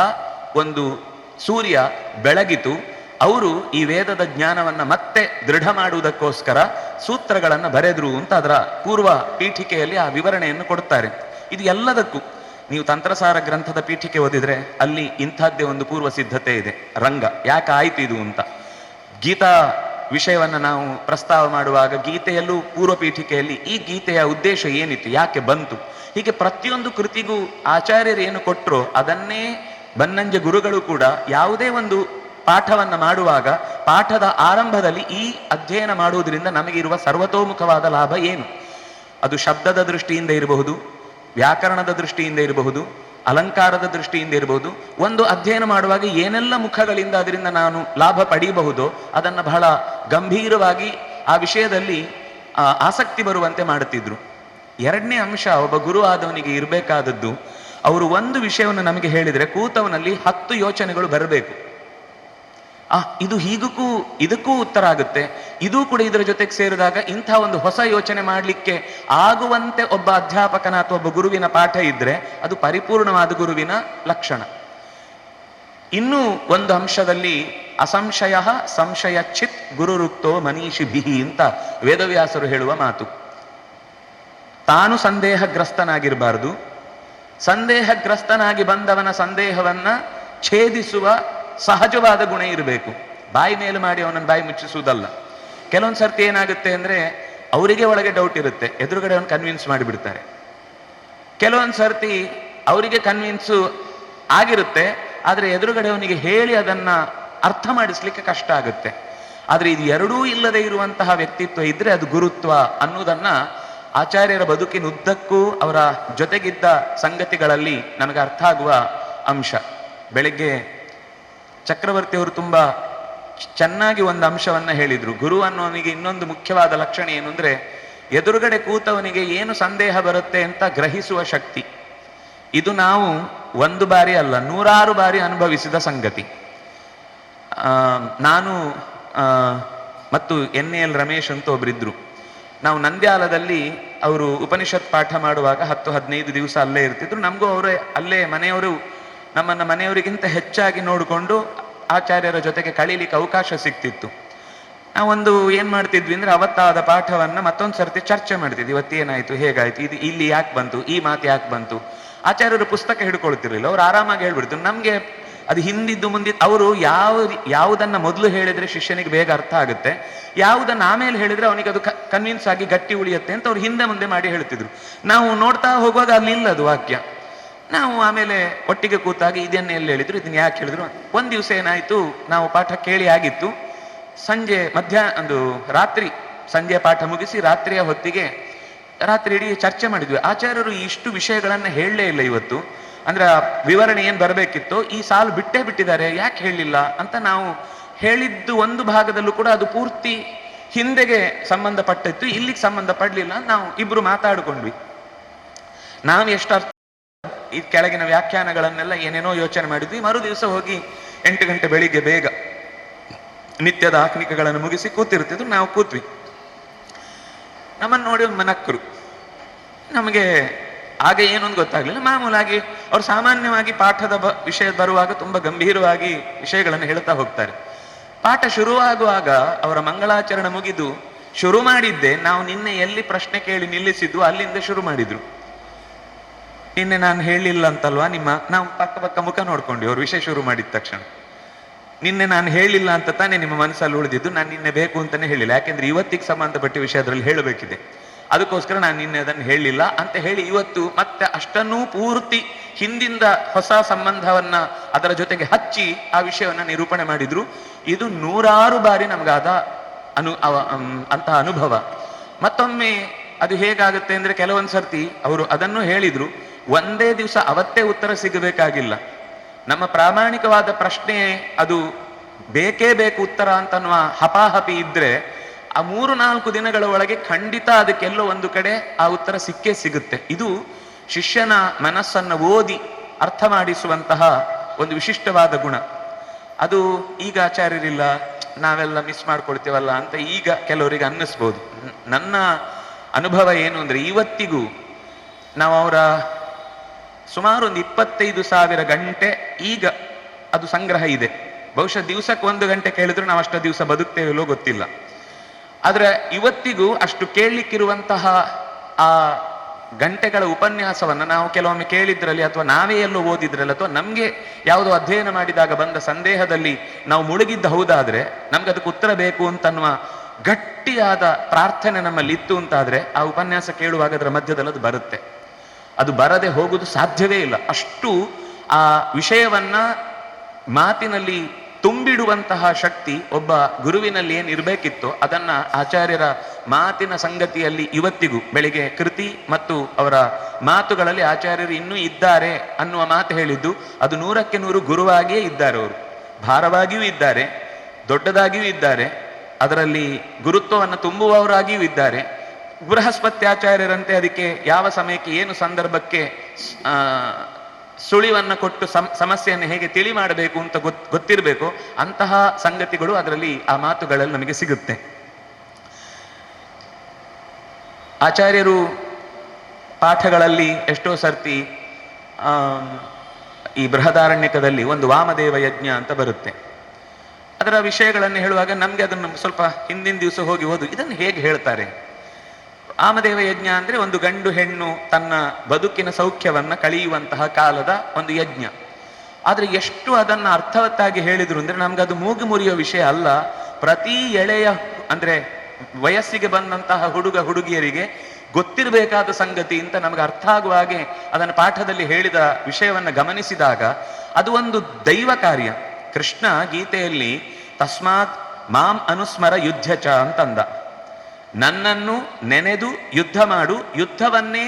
Speaker 3: ಒಂದು ಸೂರ್ಯ ಬೆಳಗಿತು, ಅವರು ಈ ವೇದದ ಜ್ಞಾನವನ್ನ ಮತ್ತೆ ದೃಢ ಮಾಡುವುದಕ್ಕೋಸ್ಕರ ಸೂತ್ರಗಳನ್ನು ಬರೆದ್ರು ಅಂತ ಅದರ ಪೂರ್ವ ಪೀಠಿಕೆಯಲ್ಲಿ ಆ ವಿವರಣೆಯನ್ನು ಕೊಡುತ್ತಾರೆ. ಇದು ಎಲ್ಲದಕ್ಕೂ. ನೀವು ತಂತ್ರಸಾರ ಗ್ರಂಥದ ಪೀಠಿಕೆ ಓದಿದ್ರೆ ಅಲ್ಲಿ ಇಂಥದ್ದೇ ಒಂದು ಪೂರ್ವ ಸಿದ್ಧತೆ ಇದೆ, ರಂಗ. ಯಾಕೆ ಆಯ್ತು ಇದು ಅಂತ? ಗೀತಾ ವಿಷಯವನ್ನು ನಾವು ಪ್ರಸ್ತಾವ ಮಾಡುವಾಗ ಗೀತೆಯಲ್ಲೂ ಪೂರ್ವ ಪೀಠಿಕೆಯಲ್ಲಿ ಈ ಗೀತೆಯ ಉದ್ದೇಶ ಏನಿತ್ತು, ಯಾಕೆ ಬಂತು? ಹೀಗೆ ಪ್ರತಿಯೊಂದು ಕೃತಿಗೂ ಆಚಾರ್ಯರು ಏನು ಕೊಟ್ಟರು ಅದನ್ನೇ ಬನ್ನಂಜ ಗುರುಗಳು ಕೂಡ ಯಾವುದೇ ಒಂದು ಪಾಠವನ್ನು ಮಾಡುವಾಗ, ಪಾಠದ ಆರಂಭದಲ್ಲಿ ಈ ಅಧ್ಯಯನ ಮಾಡುವುದರಿಂದ ನಮಗಿರುವ ಸರ್ವತೋಮುಖವಾದ ಲಾಭ ಏನು? ಅದು ಶಬ್ದದ ದೃಷ್ಟಿಯಿಂದ ಇರಬಹುದು, ವ್ಯಾಕರಣದ ದೃಷ್ಟಿಯಿಂದ ಇರಬಹುದು, ಅಲಂಕಾರದ ದೃಷ್ಟಿಯಿಂದ ಇರಬಹುದು. ಒಂದು ಅಧ್ಯಯನ ಮಾಡುವಾಗ ಏನೆಲ್ಲ ಮುಖಗಳಿಂದ ಅದರಿಂದ ನಾನು ಲಾಭ ಪಡೆಯಬಹುದೋ ಅದನ್ನು ಬಹಳ ಗಂಭೀರವಾಗಿ ಆ ವಿಷಯದಲ್ಲಿ ಆಸಕ್ತಿ ಬರುವಂತೆ ಮಾಡುತ್ತಿದ್ರು. ಎರಡನೇ ಅಂಶ, ಒಬ್ಬ ಗುರು ಆದವನಿಗೆ ಇರಬೇಕಾದದ್ದು ಅವರು ಒಂದು ವಿಷಯವನ್ನು ನಮಗೆ ಹೇಳಿದರೆ ಕೂತವನಲ್ಲಿ ಹತ್ತು ಯೋಚನೆಗಳು ಬರಬೇಕು. ಆ, ಇದು ಹೀಗಕ್ಕೂ ಇದಕ್ಕೂ ಉತ್ತರ ಆಗುತ್ತೆ. ಇದು ಕೂಡ ಇದರ ಜೊತೆಗೆ ಸೇರಿದಾಗ ಇಂಥ ಒಂದು ಹೊಸ ಯೋಚನೆ ಮಾಡಲಿಕ್ಕೆ ಆಗುವಂತೆ ಒಬ್ಬ ಅಧ್ಯಾಪಕನ ಅಥವಾ ಒಬ್ಬ ಗುರುವಿನ ಪಾಠ ಇದ್ರೆ ಅದು ಪರಿಪೂರ್ಣವಾದ ಗುರುವಿನ ಲಕ್ಷಣ. ಇನ್ನೂ ಒಂದು ಅಂಶದಲ್ಲಿ ಅಸಂಶಯ ಸಂಶಯ ಚಿತ್ ಗುರುರುಕ್ತೋ ಮನೀಷಿಭಿಹಿ ಅಂತ ವೇದವ್ಯಾಸರು ಹೇಳುವ ಮಾತು. ತಾನು ಸಂದೇಹಗ್ರಸ್ತನಾಗಿರಬಾರದು. ಸಂದೇಹಗ್ರಸ್ತನಾಗಿ ಬಂದವನ ಸಂದೇಹವನ್ನ ಛೇದಿಸುವ ಸಹಜವಾದ ಗುಣ ಇರಬೇಕು. ಬಾಯಿ ಮೇಲೆ ಮಾಡಿ ಅವನನ್ನು ಬಾಯಿ ಮುಚ್ಚಿಸುವುದಲ್ಲ. ಕೆಲವೊಂದು ಸರ್ತಿ ಏನಾಗುತ್ತೆ ಅಂದ್ರೆ ಅವರಿಗೆ ಒಳಗೆ ಡೌಟ್ ಇರುತ್ತೆ. ಎದುರುಗಡೆ ಅವನು ಕನ್ವಿನ್ಸ್ ಮಾಡಿಬಿಡ್ತಾರೆ. ಕೆಲವೊಂದು ಸರ್ತಿ ಅವರಿಗೆ ಕನ್ವಿನ್ಸು ಆಗಿರುತ್ತೆ. ಆದರೆ ಎದುರುಗಡೆ ಅವನಿಗೆ ಹೇಳಿ ಅದನ್ನ ಅರ್ಥ ಮಾಡಿಸ್ಲಿಕ್ಕೆ ಕಷ್ಟ ಆಗುತ್ತೆ. ಆದರೆ ಇದು ಎರಡೂ ಇಲ್ಲದೆ ಇರುವಂತಹ ವ್ಯಕ್ತಿತ್ವ ಇದ್ರೆ ಅದು ಗುರುತ್ವ ಅನ್ನುವುದನ್ನ ಆಚಾರ್ಯರ ಬದುಕಿನ ಉದ್ದಕ್ಕೂ ಅವರ ಜೊತೆಗಿದ್ದ ಸಂಗತಿಗಳಲ್ಲಿ ನನಗೆ ಅರ್ಥ ಆಗುವ ಅಂಶ. ಬೆಳಗ್ಗೆ ಚಕ್ರವರ್ತಿ ಅವರು ತುಂಬಾ ಚೆನ್ನಾಗಿ ಒಂದು ಅಂಶವನ್ನು ಹೇಳಿದರು. ಗುರು ಅನ್ನೋನಿಗೆ ಇನ್ನೊಂದು ಮುಖ್ಯವಾದ ಲಕ್ಷಣ ಏನು ಅಂದರೆ, ಎದುರುಗಡೆ ಕೂತವನಿಗೆ ಏನು ಸಂದೇಹ ಬರುತ್ತೆ ಅಂತ ಗ್ರಹಿಸುವ ಶಕ್ತಿ. ಇದು ನಾವು ಒಂದು ಬಾರಿ ಅಲ್ಲ, ನೂರಾರು ಬಾರಿ ಅನುಭವಿಸಿದ ಸಂಗತಿ. ನಾನು ಮತ್ತು ಎನ್ ಎಲ್ ರಮೇಶ್ ಅಂತ ಒಬ್ರಿದ್ರು. ನಾವು ನಂದ್ಯಾಲದಲ್ಲಿ ಅವರು ಉಪನಿಷತ್ ಪಾಠ ಮಾಡುವಾಗ ಹತ್ತು ಹದಿನೈದು ದಿವಸ ಅಲ್ಲೇ ಇರ್ತಿದ್ರು. ನಮಗೂ ಅವರೇ ಅಲ್ಲೇ ಮನೆಯವರು ನಮ್ಮನ್ನ ಮನೆಯವರಿಗಿಂತ ಹೆಚ್ಚಾಗಿ ನೋಡಿಕೊಂಡು ಆಚಾರ್ಯರ ಜೊತೆಗೆ ಕಳೀಲಿಕ್ಕೆ ಅವಕಾಶ ಸಿಗ್ತಿತ್ತು ನಾವೊಂದು ಏನು ಮಾಡ್ತಿದ್ವಿ ಅಂದ್ರೆ ಅವತ್ತಾದ ಪಾಠವನ್ನ ಮತ್ತೊಂದು ಸರ್ತಿ ಚರ್ಚೆ ಮಾಡ್ತಿದ್ವಿ. ಇವತ್ತೇನಾಯ್ತು ಹೇಗಾಯ್ತು, ಇದು ಇಲ್ಲಿ ಯಾಕೆ ಬಂತು, ಈ ಮಾತು ಯಾಕೆ ಬಂತು? ಆಚಾರ್ಯರು ಪುಸ್ತಕ ಹಿಡ್ಕೊಳ್ತಿರ್ಲಿಲ್ಲ. ಅವ್ರು ಆರಾಮಾಗಿ ಹೇಳ್ಬಿಡ್ತು ನಮ್ಗೆ ಅದು ಹಿಂದಿದ್ದು ಮುಂದಿದ್ದು ಅವರು ಯಾವ ಯಾವುದನ್ನ ಮೊದಲು ಹೇಳಿದ್ರೆ ಶಿಷ್ಯನಿಗೆ ಬೇಗ ಅರ್ಥ ಆಗುತ್ತೆ, ಯಾವುದನ್ನ ಆಮೇಲೆ ಹೇಳಿದ್ರೆ ಅವನಿಗೆ ಅದು ಕನ್ವಿನ್ಸ್ ಆಗಿ ಗಟ್ಟಿ ಉಳಿಯುತ್ತೆ ಅಂತ ಅವ್ರು ಹಿಂದೆ ಮುಂದೆ ಮಾಡಿ ಹೇಳ್ತಿದ್ರು. ನಾವು ನೋಡ್ತಾ ಹೋಗುವಾಗ ಅಲ್ಲಿ ಇಲ್ಲ ಅದು ವಾಕ್ಯ. ನಾವು ಆಮೇಲೆ ಒಟ್ಟಿಗೆ ಕೂತಾಗ ಇದನ್ನು ಎಲ್ಲಿ ಹೇಳಿದ್ರು ಇದನ್ನ ಯಾಕೆ ಹೇಳಿದ್ರು? ಒಂದು ದಿವಸ ಏನಾಯ್ತು, ನಾವು ಪಾಠ ಕೇಳಿ ಆಗಿತ್ತು. ಸಂಜೆ ಮಧ್ಯಾಹ್ನ ಒಂದು ರಾತ್ರಿ ಸಂಜೆ ಪಾಠ ಮುಗಿಸಿ ರಾತ್ರಿಯ ಹೊತ್ತಿಗೆ ರಾತ್ರಿ ಇಡೀ ಚರ್ಚೆ ಮಾಡಿದ್ವಿ. ಆಚಾರ್ಯರು ಇಷ್ಟು ವಿಷಯಗಳನ್ನು ಹೇಳಲೇ ಇಲ್ಲ ಇವತ್ತು. ಅಂದ್ರೆ ವಿವರಣೆ ಏನ್ ಬರಬೇಕಿತ್ತು? ಈ ಸಾಲು ಬಿಟ್ಟೇ ಬಿಟ್ಟಿದ್ದಾರೆ, ಯಾಕೆ ಹೇಳಿಲ್ಲ ಅಂತ ನಾವು ಹೇಳಿದ್ದು ಒಂದು ಭಾಗದಲ್ಲೂ ಕೂಡ ಅದು ಪೂರ್ತಿ ಹಿಂದೆಗೆ ಸಂಬಂಧಪಟ್ಟಿತ್ತು, ಇಲ್ಲಿಗೆ ಸಂಬಂಧ ಪಡಲಿಲ್ಲ ನಾವು ಇಬ್ರು ಮಾತಾಡಿಕೊಂಡ್ವಿ. ನಾವು ಎಷ್ಟು ಅರ್ಥ ಈ ಕೆಳಗಿನ ವ್ಯಾಖ್ಯಾನಗಳನ್ನೆಲ್ಲ ಏನೇನೋ ಯೋಚನೆ ಮಾಡಿದ್ವಿ ಮರು ದಿವಸ ಹೋಗಿ ಎಂಟು ಗಂಟೆ ಬೆಳಿಗ್ಗೆ ಬೇಗ ನಿತ್ಯದ ಆಕ್ನಿಕಗಳನ್ನು ಮುಗಿಸಿ ಕೂತಿರ್ತಿದ್ರು ನಾವು ಕೂತ್ವಿ. ನಮ್ಮನ್ನು ನೋಡಿ ಒಂದು ಮನಕ್ಕರು. ನಮಗೆ ಆಗ ಏನೊಂದು ಗೊತ್ತಾಗ್ಲಿಲ್ಲ. ಮಾಮೂಲಾಗಿ ಅವ್ರು ಸಾಮಾನ್ಯವಾಗಿ ಪಾಠದ ಬ, ವಿಷಯ ಬರುವಾಗ ತುಂಬಾ ಗಂಭೀರವಾಗಿ ವಿಷಯಗಳನ್ನು ಹೇಳ್ತಾ ಹೋಗ್ತಾರೆ. ಪಾಠ ಶುರುವಾಗುವಾಗ ಅವರ ಮಂಗಳಾಚರಣೆ ಮುಗಿದು ಶುರು ಮಾಡಿದ್ದೆ, ನಾವು ನಿನ್ನೆ ಎಲ್ಲಿ ಪ್ರಶ್ನೆ ಕೇಳಿ ನಿಲ್ಲಿಸಿದ್ದು ಅಲ್ಲಿಂದ ಶುರು ಮಾಡಿದ್ರು. ನಿನ್ನೆ ನಾನು ಹೇಳಿಲ್ಲ ಅಂತಲ್ವಾ ನಿಮ್ಮ, ನಾವು ಪಕ್ಕ ಪಕ್ಕ ಮುಖ ನೋಡ್ಕೊಂಡ್ವಿ, ಅವ್ರ ವಿಷಯ ಶುರು ಮಾಡಿದ ತಕ್ಷಣ. ನಿನ್ನೆ ನಾನು ಹೇಳಿಲ್ಲ ಅಂತ ತಾನೇ ನಿಮ್ಮ ಮನಸ್ಸಲ್ಲಿ ಉಳಿದಿದ್ದು, ನಾನು ನಿನ್ನೆ ಬೇಕು ಅಂತಾನೆ ಹೇಳಿಲ್ಲ. ಯಾಕೆಂದ್ರೆ ಇವತ್ತಿಗೆ ಸಂಬಂಧಪಟ್ಟ ವಿಷಯ ಅದರಲ್ಲಿ ಹೇಳಬೇಕಿದೆ. ಅದಕ್ಕೋಸ್ಕರ ನಾನು ನಿನ್ನೆ ಅದನ್ನು ಹೇಳಿಲ್ಲ ಅಂತ ಹೇಳಿ ಇವತ್ತು ಮತ್ತೆ ಅಷ್ಟನ್ನೂ ಪೂರ್ತಿ ಹಿಂದಿಂದ ಹೊಸ ಸಂಬಂಧವನ್ನ ಅದರ ಜೊತೆಗೆ ಹಚ್ಚಿ ಆ ವಿಷಯವನ್ನ ನಿರೂಪಣೆ ಮಾಡಿದ್ರು. ಇದು ನೂರಾರು ಬಾರಿ ನಮ್ಗಾದ ಅನು ಅಂತಹ ಅನುಭವ. ಮತ್ತೊಮ್ಮೆ ಅದು ಹೇಗಾಗುತ್ತೆ ಅಂದ್ರೆ ಕೆಲವೊಂದ್ ಸರ್ತಿ ಅವರು ಅದನ್ನು ಹೇಳಿದ್ರು. ಒಂದೇ ದಿವಸ ಅವತ್ತೇ ಉತ್ತರ ಸಿಗಬೇಕಾಗಿಲ್ಲ. ನಮ್ಮ ಪ್ರಾಮಾಣಿಕವಾದ ಪ್ರಶ್ನೆ ಅದು ಬೇಕೇ ಬೇಕು ಉತ್ತರ ಅಂತನ್ನುವ ಹಪಾಹಪಿ ಇದ್ರೆ ಆ ಮೂರು ನಾಲ್ಕು ದಿನಗಳ ಒಳಗೆ ಖಂಡಿತ ಅದಕ್ಕೆಲ್ಲೋ ಒಂದು ಕಡೆ ಆ ಉತ್ತರ ಸಿಕ್ಕೇ ಸಿಗುತ್ತೆ. ಇದು ಶಿಷ್ಯನ ಮನಸ್ಸನ್ನ ಓದಿ ಅರ್ಥ ಮಾಡಿಸುವಂತಹ ಒಂದು ವಿಶಿಷ್ಟವಾದ ಗುಣ. ಅದು ಈಗ ಆಚಾರ್ಯರಿಲ್ಲ, ನಾವೆಲ್ಲ ಮಿಸ್ ಮಾಡ್ಕೊಳ್ತೇವಲ್ಲ ಅಂತ ಈಗ ಕೆಲವರಿಗೆ ಅನ್ನಿಸ್ಬೋದು. ನನ್ನ ಅನುಭವ ಏನು ಅಂದರೆ ಇವತ್ತಿಗೂ ನಾವು ಅವರ ಸುಮಾರು ಒಂದು ಇಪ್ಪತ್ತೈದು ಸಾವಿರ ಗಂಟೆ ಈಗ ಅದು ಸಂಗ್ರಹ ಇದೆ. ಬಹುಶಃ ದಿವಸಕ್ಕೆ ಒಂದು ಗಂಟೆ ಕೇಳಿದ್ರು ನಾವು ಅಷ್ಟು ದಿವಸ ಬದುಕ್ತೇವೆಲ್ಲೋ ಗೊತ್ತಿಲ್ಲ. ಆದ್ರೆ ಇವತ್ತಿಗೂ ಅಷ್ಟು ಕೇಳಲಿಕ್ಕಿರುವಂತಹ ಆ ಗಂಟೆಗಳ ಉಪನ್ಯಾಸವನ್ನು ನಾವು ಕೆಲವೊಮ್ಮೆ ಕೇಳಿದ್ರಲ್ಲಿ ಅಥವಾ ನಾವೇ ಎಲ್ಲೋ ಓದಿದ್ರಲ್ಲಿ ಅಥವಾ ನಮಗೆ ಯಾವುದೋ ಅಧ್ಯಯನ ಮಾಡಿದಾಗ ಬಂದ ಸಂದೇಹದಲ್ಲಿ ನಾವು ಮುಳುಗಿದ್ದ ಹೌದಾದರೆ ನಮ್ಗೆ ಅದಕ್ಕೆ ಉತ್ತರ ಬೇಕು ಅಂತನ್ನುವ ಗಟ್ಟಿಯಾದ ಪ್ರಾರ್ಥನೆ ನಮ್ಮಲ್ಲಿ ಇತ್ತು ಅಂತಾದರೆ ಆ ಉಪನ್ಯಾಸ ಕೇಳುವಾಗ ಅದರ ಮಧ್ಯದಲ್ಲಿ ಅದು ಬರುತ್ತೆ. ಅದು ಬರದೆ ಹೋಗುವುದು ಸಾಧ್ಯವೇ ಇಲ್ಲ. ಅಷ್ಟು ಆ ವಿಷಯವನ್ನ ಮಾತಿನಲ್ಲಿ ತುಂಬಿಡುವಂತಹ ಶಕ್ತಿ ಒಬ್ಬ ಗುರುವಿನಲ್ಲಿ ಏನಿರಬೇಕಿತ್ತು ಅದನ್ನ ಆಚಾರ್ಯರ ಮಾತಿನ ಸಂಗತಿಯಲ್ಲಿ ಇವತ್ತಿಗೂ ಬೆಳಿಗ್ಗೆ ಕೃತಿ ಮತ್ತು ಅವರ ಮಾತುಗಳಲ್ಲಿ ಆಚಾರ್ಯರು ಇನ್ನೂ ಇದ್ದಾರೆ ಅನ್ನುವ ಮಾತು ಹೇಳಿದ್ದು, ಅದು ನೂರಕ್ಕೆ ನೂರು ಗುರುವಾಗಿಯೇ ಇದ್ದಾರೆ ಅವರು. ಭಾರವಾಗಿಯೂ ಇದ್ದಾರೆ, ದೊಡ್ಡದಾಗಿಯೂ ಇದ್ದಾರೆ, ಅದರಲ್ಲಿ ಗುರುತ್ವವನ್ನು ತುಂಬುವವರಾಗಿಯೂ ಇದ್ದಾರೆ. ಬೃಹಸ್ಪತ್ಯಾಚಾರ್ಯರಂತೆ ಅದಕ್ಕೆ ಯಾವ ಸಮಯಕ್ಕೆ, ಏನು ಸಂದರ್ಭಕ್ಕೆ ಸುಳಿವನ್ನು ಕೊಟ್ಟು ಸಮ್, ಸಮಸ್ಯೆಯನ್ನು ಹೇಗೆ ತಿಳಿ ಮಾಡಬೇಕು ಅಂತ ಗೊತ್, ಗೊತ್ತಿರಬೇಕು, ಅಂತಹ ಸಂಗತಿಗಳು ಅದರಲ್ಲಿ ಆ ಮಾತುಗಳಲ್ಲಿ ನಮಗೆ ಸಿಗುತ್ತೆ. ಆಚಾರ್ಯರು ಪಾಠಗಳಲ್ಲಿ ಎಷ್ಟೋ ಸರ್ತಿ ಈ ಬೃಹದಾರಣ್ಯಕದಲ್ಲಿ ಒಂದು ವಾಮದೇವ ಯಜ್ಞ ಅಂತ ಬರುತ್ತೆ. ಅದರ ವಿಷಯಗಳನ್ನು ಹೇಳುವಾಗ ನಮಗೆ ಅದನ್ನು ಸ್ವಲ್ಪ ಹಿಂದಿನ ದಿವಸ ಹೋಗಿ ಓದು, ಇದನ್ನು ಹೇಗೆ ಹೇಳ್ತಾರೆ? ಆಮದೇವ ಯಜ್ಞ ಅಂದ್ರೆ ಒಂದು ಗಂಡು ಹೆಣ್ಣು ತನ್ನ ಬದುಕಿನ ಸೌಖ್ಯವನ್ನ ಕಳೆಯುವಂತಹ ಕಾಲದ ಒಂದು ಯಜ್ಞ. ಆದ್ರೆ ಎಷ್ಟು ಅದನ್ನ ಅರ್ಥವತ್ತಾಗಿ ಹೇಳಿದ್ರು ಅಂದ್ರೆ ನಮ್ಗೆ ಅದು ಮೂಗು ಮುರಿಯೋ ವಿಷಯ ಅಲ್ಲ. ಪ್ರತಿ ಎಳೆಯ ಅಂದ್ರೆ ವಯಸ್ಸಿಗೆ ಬಂದಂತಹ ಹುಡುಗ ಹುಡುಗಿಯರಿಗೆ ಗೊತ್ತಿರಬೇಕಾದ ಸಂಗತಿ ಅಂತ ನಮಗೆ ಅರ್ಥ ಆಗುವ ಹಾಗೆ ಅದನ್ನು ಪಾಠದಲ್ಲಿ ಹೇಳಿದ ವಿಷಯವನ್ನ ಗಮನಿಸಿದಾಗ ಅದು ಒಂದು ದೈವ ಕಾರ್ಯ. ಕೃಷ್ಣ ಗೀತೆಯಲ್ಲಿ ತಸ್ಮಾತ್ ಮಾಂ ಅನುಸ್ಮರ ಯುದ್ಧ ಚ ಅಂತಂದ. ನನ್ನನ್ನು ನೆನೆದು ಯುದ್ಧ ಮಾಡು, ಯುದ್ಧವನ್ನೇ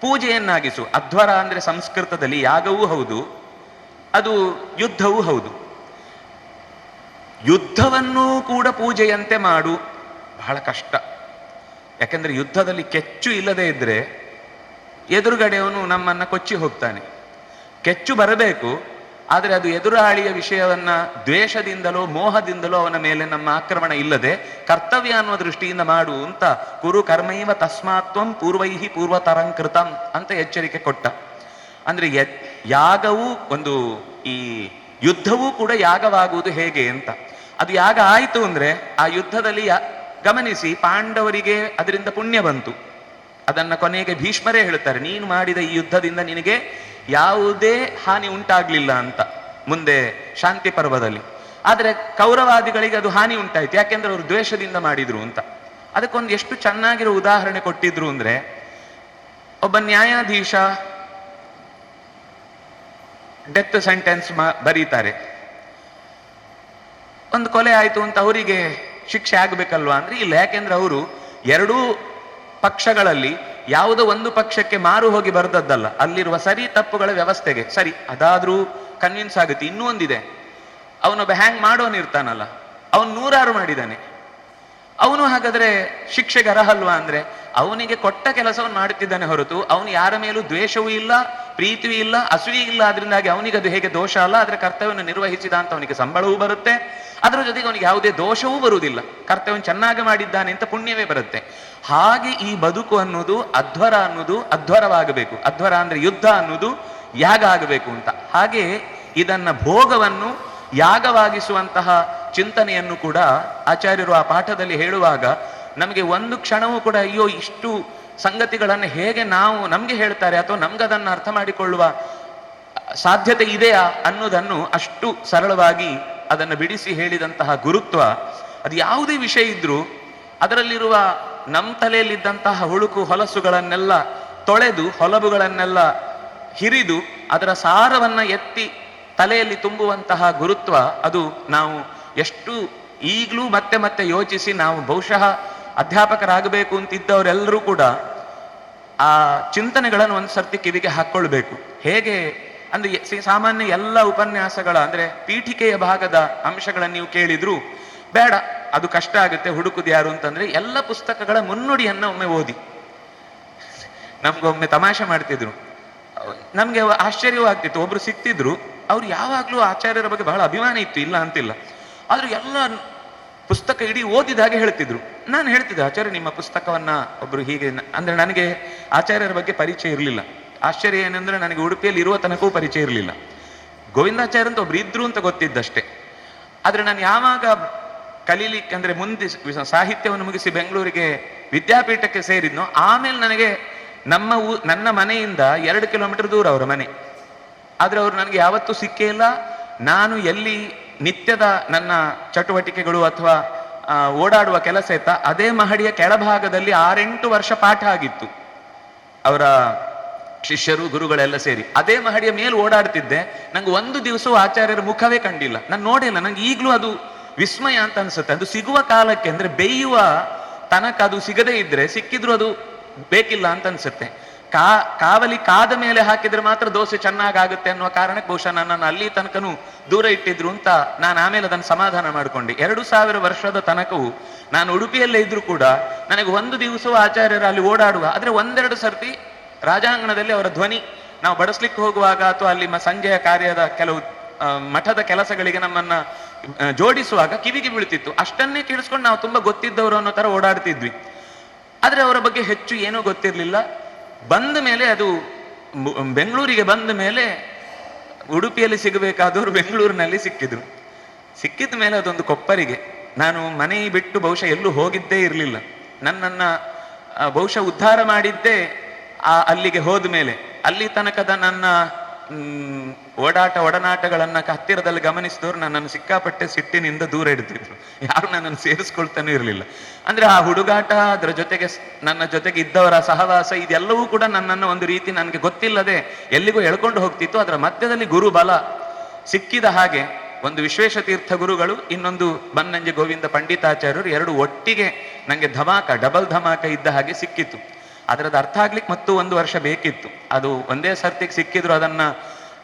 Speaker 3: ಪೂಜೆಯನ್ನಾಗಿಸು. ಅಧ್ವರ ಅಂದರೆ ಸಂಸ್ಕೃತದಲ್ಲಿ ಯಾಗವೂ ಹೌದು, ಅದು ಯುದ್ಧವೂ ಹೌದು. ಯುದ್ಧವನ್ನೂ ಕೂಡ ಪೂಜೆಯಂತೆ ಮಾಡು. ಬಹಳ ಕಷ್ಟ. ಯಾಕೆಂದರೆ ಯುದ್ಧದಲ್ಲಿ ಕೆಚ್ಚು ಇಲ್ಲದೆ ಇದ್ದರೆ ಎದುರುಗಡೆಯವನು ನಮ್ಮನ್ನು ಕೊಚ್ಚಿ ಹೋಗ್ತಾನೆ. ಕೆಚ್ಚು ಬರಬೇಕು ಆದರೆ ಅದು ಎದುರಾಳಿಯ ವಿಷಯವನ್ನ ದ್ವೇಷದಿಂದಲೋ, ಮೋಹದಿಂದಲೋ ಅವನ ಮೇಲೆ ನಮ್ಮ ಆಕ್ರಮಣ ಇಲ್ಲದೆ ಕರ್ತವ್ಯ ಅನ್ನುವ ದೃಷ್ಟಿಯಿಂದ ಮಾಡು ಅಂತ ಕುರು ಕರ್ಮೈವ ತಸ್ಮಾತ್ವಂ ಪೂರ್ವೈಹಿ ಪೂರ್ವತರಂಕೃತಂ ಅಂತ ಎಚ್ಚರಿಕೆ ಕೊಟ್ಟ. ಅಂದ್ರೆ ಯಾಗವು ಒಂದು ಈ ಯುದ್ಧವೂ ಕೂಡ ಯಾಗವಾಗುವುದು ಹೇಗೆ ಅಂತ. ಅದು ಯಾಗ ಆಯಿತು ಅಂದ್ರೆ ಆ ಯುದ್ಧದಲ್ಲಿ ಗಮನಿಸಿ ಪಾಂಡವರಿಗೆ ಅದರಿಂದ ಪುಣ್ಯ ಬಂತು. ಅದನ್ನ ಕೊನೆಗೆ ಭೀಷ್ಮರೇ ಹೇಳ್ತಾರೆ, ನೀನು ಮಾಡಿದ ಈ ಯುದ್ಧದಿಂದ ನಿನಗೆ ಯಾವುದೇ ಹಾನಿ ಉಂಟಾಗ್ಲಿಲ್ಲ ಅಂತ ಮುಂದೆ ಶಾಂತಿ ಪರ್ವದಲ್ಲಿ. ಆದ್ರೆ ಕೌರವಾದಿಗಳಿಗೆ ಅದು ಹಾನಿ ಉಂಟಾಯ್ತು. ಯಾಕೆಂದ್ರೆ ಅವರು ದ್ವೇಷದಿಂದ ಮಾಡಿದ್ರು ಅಂತ. ಅದಕ್ಕೊಂದು ಎಷ್ಟು ಚೆನ್ನಾಗಿರೋ ಉದಾಹರಣೆ ಕೊಟ್ಟಿದ್ರು ಅಂದ್ರೆ ಒಬ್ಬ ನ್ಯಾಯಾಧೀಶ ಡೆತ್ ಸೆಂಟೆನ್ಸ್ ಬರೀತಾರೆ. ಒಂದು ಕೊಲೆ ಆಯ್ತು ಅಂತ ಅವರಿಗೆ ಶಿಕ್ಷೆ ಆಗ್ಬೇಕಲ್ವಾ ಅಂದ್ರೆ ಇಲ್ಲ. ಯಾಕೆಂದ್ರೆ ಅವರು ಎರಡೂ ಪಕ್ಷಗಳಲ್ಲಿ ಯಾವುದೋ ಒಂದು ಪಕ್ಷಕ್ಕೆ ಮಾರು ಹೋಗಿ ಬರೆದದ್ದಲ್ಲ, ಅಲ್ಲಿರುವ ಸರಿ ತಪ್ಪುಗಳ ವ್ಯವಸ್ಥೆಗೆ. ಸರಿ, ಅದಾದ್ರೂ ಕನ್ವಿನ್ಸ್ ಆಗುತ್ತೆ. ಇನ್ನೂ ಒಂದಿದೆ. ಅವನೊಬ್ಬ ಹ್ಯಾಂಗ್ ಮಾಡೋನಿರ್ತಾನಲ್ಲ ಅವನು ನೂರಾರು ಮಾಡಿದ್ದಾನೆ ಅವನು ಹಾಗಾದ್ರೆ ಶಿಕ್ಷೆಗೆ ಅರ್ಹಲ್ವಾ ಅಂದ್ರೆ, ಅವನಿಗೆ ಕೊಟ್ಟ ಕೆಲಸವನ್ನು ಮಾಡುತ್ತಿದ್ದಾನೆ ಹೊರತು ಅವನು ಯಾರ ಮೇಲೂ ದ್ವೇಷವೂ ಇಲ್ಲ, ಪ್ರೀತಿಯೂ ಇಲ್ಲ ಅಸೂಯೂ ಇಲ್ಲ. ಅದರಿಂದಾಗಿ ಅವನಿಗೆ ಅದು ಹೇಗೆ ದೋಷ ಅಲ್ಲ ಅದರ ಕರ್ತವ್ಯವನ್ನು ನಿರ್ವಹಿಸಿದ ಅಂತ ಅವನಿಗೆ ಸಂಬಳವೂ ಬರುತ್ತೆ. ಅದರ ಜೊತೆಗೆ ಅವನಿಗೆ ಯಾವುದೇ ದೋಷವೂ ಬರುವುದಿಲ್ಲ. ಕರ್ತವ್ಯ ಚೆನ್ನಾಗಿ ಮಾಡಿದ್ದಾನೆ ಅಂತ ಪುಣ್ಯವೇ ಬರುತ್ತೆ. ಹಾಗೆ ಈ ಬದುಕು ಅನ್ನೋದು ಅಧ್ವರ ಅನ್ನೋದು ಅಧ್ವರವಾಗಬೇಕು. ಅಧ್ವರ ಅಂದ್ರೆ ಯುದ್ಧ ಅನ್ನೋದು ಯಾಗ ಆಗಬೇಕು ಅಂತ. ಹಾಗೆ ಇದನ್ನ ಭೋಗವನ್ನು ಯಾಗವಾಗಿಸುವಂತಹ ಚಿಂತನೆಯನ್ನು ಕೂಡ ಆಚಾರ್ಯರು ಆ ಪಾಠದಲ್ಲಿ ಹೇಳುವಾಗ ನಮಗೆ ಒಂದು ಕ್ಷಣವೂ ಕೂಡ ಅಯ್ಯೋ ಇಷ್ಟು ಸಂಗತಿಗಳನ್ನು ಹೇಗೆ ನಾವು ನಮ್ಗೆ ಹೇಳ್ತಾರೆ ಅಥವಾ ನಮ್ಗದನ್ನು ಅರ್ಥ ಮಾಡಿಕೊಳ್ಳುವ ಸಾಧ್ಯತೆ ಇದೆಯಾ ಅನ್ನೋದನ್ನು ಅಷ್ಟು ಸರಳವಾಗಿ ಅದನ್ನು ಬಿಡಿಸಿ ಹೇಳಿದಂತಹ ಗುರುತ್ವ ಅದು ಯಾವುದೇ ವಿಷಯ ಇದ್ರೂ ಅದರಲ್ಲಿರುವ ನಮ್ಮ ತಲೆಯಲ್ಲಿದ್ದಂತಹ ಹುಳುಕು ಹೊಲಸುಗಳನ್ನೆಲ್ಲ ತೊಳೆದು ಹೊಲಬುಗಳನ್ನೆಲ್ಲ ಹಿರಿದು, ಅದರ ಸಾರವನ್ನು ಎತ್ತಿ ತಲೆಯಲ್ಲಿ ತುಂಬುವಂತಹ ಗುರುತ್ವ ಅದು ನಾವು ಎಷ್ಟು ಈಗಲೂ ಮತ್ತೆ ಮತ್ತೆ ಯೋಚಿಸಿ ನಾವು ಬಹುಶಃ ಅಧ್ಯಾಪಕರಾಗಬೇಕು ಅಂತಿದ್ದವರೆಲ್ಲರೂ ಕೂಡ ಆ ಚಿಂತನೆಗಳನ್ನು ಒಂದು ಸರ್ತಿ ಕಿವಿಗೆ ಹಾಕ್ಕೊಳ್ಬೇಕು ಹೇಗೆ ಅಂದ್ರೆ ಸಾಮಾನ್ಯ ಎಲ್ಲ ಉಪನ್ಯಾಸಗಳ ಅಂದ್ರೆ ಪೀಠಿಕೆಯ ಭಾಗದ ಅಂಶಗಳನ್ನು ನೀವು ಕೇಳಿದ್ರು ಬೇಡ, ಅದು ಕಷ್ಟ ಆಗುತ್ತೆ, ಹುಡುಕುದು ಯಾರು ಅಂತಂದ್ರೆ ಎಲ್ಲ ಪುಸ್ತಕಗಳ ಮುನ್ನುಡಿಯನ್ನ ಒಮ್ಮೆ ಓದಿ. ನಮ್ಗೊಮ್ಮೆ ತಮಾಷೆ ಮಾಡ್ತಿದ್ರು. ನಮ್ಗೆ ಆಶ್ಚರ್ಯವೂ ಆಗ್ತಿತ್ತು, ಒಬ್ರು ಸಿಕ್ತಿದ್ರು, ಅವ್ರು ಯಾವಾಗ್ಲೂ ಆಚಾರ್ಯರ ಬಗ್ಗೆ ಬಹಳ ಅಭಿಮಾನ ಇತ್ತು, ಇಲ್ಲ ಅಂತಿಲ್ಲ. ಆದ್ರೂ ಎಲ್ಲ ಪುಸ್ತಕ ಇಡೀ ಓದಿದಾಗೆ ಹೇಳ್ತಿದ್ರು. ನಾನು ಹೇಳ್ತಿದ್ದೆ, ಆಚಾರ್ಯ, ನಿಮ್ಮ ಪುಸ್ತಕವನ್ನ ಒಬ್ರು ಹೀಗೆ, ಅಂದ್ರೆ ನನಗೆ ಆಚಾರ್ಯರ ಬಗ್ಗೆ ಪರಿಚಯ ಇರಲಿಲ್ಲ. ಆಶ್ಚರ್ಯ ಏನಂದ್ರೆ ನನಗೆ ಉಡುಪಿಯಲ್ಲಿ ಇರುವ ತನಕವೂ ಪರಿಚಯ ಇರಲಿಲ್ಲ. ಗೋವಿಂದಾಚಾರ್ಯ ಅಂತ ಒಬ್ರು ಇದ್ರು ಅಂತ ಗೊತ್ತಿದ್ದಷ್ಟೇ. ಆದ್ರೆ ನಾನು ಯಾವಾಗ ಕಲೀಲಿಕ್ಕೆ ಅಂದರೆ ಮುಂದೆ ಸಾಹಿತ್ಯವನ್ನು ಮುಗಿಸಿ ಬೆಂಗಳೂರಿಗೆ ವಿದ್ಯಾಪೀಠಕ್ಕೆ ಸೇರಿದ್ನೋ, ಆಮೇಲೆ ನನಗೆ ನಮ್ಮ ಊ ನನ್ನ ಮನೆಯಿಂದ ಎರಡು ಕಿಲೋಮೀಟರ್ ದೂರ ಅವರ ಮನೆ. ಆದರೆ ಅವರು ನನಗೆ ಯಾವತ್ತೂ ಸಿಕ್ಕೇ ಇಲ್ಲ. ನಾನು ಎಲ್ಲಿ ನಿತ್ಯದ ನನ್ನ ಚಟುವಟಿಕೆಗಳು ಅಥವಾ ಓಡಾಡುವ ಕೆಲಸ ಇತ್ತ, ಅದೇ ಮಹಡಿಯ ಕೆಳಭಾಗದಲ್ಲಿ ಆರೆಂಟು ವರ್ಷ ಪಾಠ ಆಗಿತ್ತು. ಅವರ ಶಿಷ್ಯರು, ಗುರುಗಳೆಲ್ಲ ಸೇರಿ. ಅದೇ ಮಹಡಿಯ ಮೇಲೆ ಓಡಾಡ್ತಿದ್ದೆ. ನಂಗೆ ಒಂದು ದಿವಸವೂ ಆಚಾರ್ಯರ ಮುಖವೇ ಕಂಡಿಲ್ಲ. ನಾನು ನೋಡಿಲ್ಲ. ನಂಗೆ ಈಗಲೂ ಅದು ವಿಸ್ಮಯ ಅಂತ ಅನ್ಸುತ್ತೆ. ಅದು ಸಿಗುವ ಕಾಲಕ್ಕೆ ಅಂದ್ರೆ ಬೇಯುವ ತನಕ ಅದು ಸಿಗದೇ ಇದ್ರೆ, ಸಿಕ್ಕಿದ್ರು ಅದು ಬೇಕಿಲ್ಲ ಅಂತ ಅನ್ಸುತ್ತೆ. ಕಾ, ಕಾವಲಿ ಕಾದ ಮೇಲೆ ಹಾಕಿದ್ರೆ ಮಾತ್ರ ದೋಸೆ ಚೆನ್ನಾಗಾಗುತ್ತೆ ಅನ್ನುವ ಕಾರಣಕ್ಕೆ ಬಹುಶಃ ನನ್ನನ್ನು ಅಲ್ಲಿ ತನಕನೂ ದೂರ ಇಟ್ಟಿದ್ರು ಅಂತ ನಾನು ಆಮೇಲೆ ಅದನ್ನು ಸಮಾಧಾನ ಮಾಡಿಕೊಂಡೆ. ಎರಡು ಸಾವಿರ ವರ್ಷದ ತನಕವು ನಾನು ಉಡುಪಿಯಲ್ಲೇ ಇದ್ರು ಕೂಡ ನನಗೆ ಒಂದು ದಿವಸವೂ ಆಚಾರ್ಯರು ಅಲ್ಲಿ ಓಡಾಡುವ. ಆದ್ರೆ ಒಂದೆರಡು ಸರ್ತಿ ರಾಜಾಂಗಣದಲ್ಲಿ ಅವರ ಧ್ವನಿ ನಾವು ಬಡಿಸ್ಲಿಕ್ಕೆ ಹೋಗುವಾಗ ಅಥವಾ ಅಲ್ಲಿ ಸಂಜೆಯ ಕಾರ್ಯದ ಕೆಲವು ಮಠದ ಕೆಲಸಗಳಿಗೆ ನಮ್ಮನ್ನ ಜೋಡಿಸುವಾಗ ಕಿವಿಗೆ ಬೀಳ್ತಿತ್ತು ಅಷ್ಟನ್ನೇ ಕೇಳಿಸ್ಕೊಂಡು ನಾವು ತುಂಬಾ ಗೊತ್ತಿದ್ದವರು ಅನ್ನೋ ತರ ಓಡಾಡ್ತಿದ್ವಿ. ಆದ್ರೆ ಅವರ ಬಗ್ಗೆ ಹೆಚ್ಚು ಏನೂ ಗೊತ್ತಿರಲಿಲ್ಲ. ಬಂದ ಮೇಲೆ ಅದು ಬೆಂಗಳೂರಿಗೆ ಬಂದ ಮೇಲೆ ಉಡುಪಿಯಲ್ಲಿ ಸಿಗಬೇಕಾದವರು ಬೆಂಗಳೂರಿನಲ್ಲಿ ಸಿಕ್ಕಿದ್ರು. ಸಿಕ್ಕಿದ ಮೇಲೆ ಅದೊಂದು ಕೊಪ್ಪರಿಗೆ. ನಾನು ಮನೆ ಬಿಟ್ಟು ಬಹುಶಃ ಎಲ್ಲೂ ಹೋಗಿದ್ದೇ ಇರಲಿಲ್ಲ. ನನ್ನನ್ನ ಬಹುಶಃ ಉದ್ಧಾರ ಮಾಡಿದ್ದೇ ಆ, ಅಲ್ಲಿಗೆ ಹೋದ ಮೇಲೆ. ಅಲ್ಲಿ ತನಕದ ನನ್ನ ಓಡಾಟ ಒಡನಾಟಗಳನ್ನ ಹತ್ತಿರದಲ್ಲಿ ಗಮನಿಸಿದವರು ನನ್ನನ್ನು ಸಿಕ್ಕಾಪಟ್ಟೆ ಸಿಟ್ಟಿನಿಂದ ದೂರ ಇಡ್ತಿದ್ರು ಯಾರು ನನ್ನನ್ನು ಸೇರಿಸ್ಕೊಳ್ತಾನೂ ಇರಲಿಲ್ಲ. ಅಂದ್ರೆ ಆ ಹುಡುಗಾಟ, ಅದರ ಜೊತೆಗೆ ನನ್ನ ಜೊತೆಗೆ ಇದ್ದವರ ಸಹವಾಸ, ಇದೆಲ್ಲವೂ ಕೂಡ ನನ್ನನ್ನು ಒಂದು ರೀತಿ ನನಗೆ ಗೊತ್ತಿಲ್ಲದೆ ಎಲ್ಲಿಗೂ ಎಳ್ಕೊಂಡು ಹೋಗ್ತಿತ್ತು. ಅದರ ಮಧ್ಯದಲ್ಲಿ ಗುರು ಬಲ ಸಿಕ್ಕಿದ ಹಾಗೆ ಒಂದು ವಿಶ್ವೇಶತೀರ್ಥ ಗುರುಗಳು, ಇನ್ನೊಂದು ಬನ್ನಂಜೆ ಗೋವಿಂದ ಪಂಡಿತಾಚಾರ್ಯರು, ಎರಡು ಒಟ್ಟಿಗೆ ನನಗೆ ಧಮಾಕ, ಡಬಲ್ ಧಮಾಕ ಇದ್ದ ಹಾಗೆ ಸಿಕ್ಕಿತ್ತು ಅದರದ್ದು ಅರ್ಥ ಆಗ್ಲಿಕ್ಕೆ ಮತ್ತು ಒಂದು ವರ್ಷ ಬೇಕಿತ್ತು. ಅದು ಒಂದೇ ಸರ್ತಿಗೆ ಸಿಕ್ಕಿದ್ರು ಅದನ್ನ.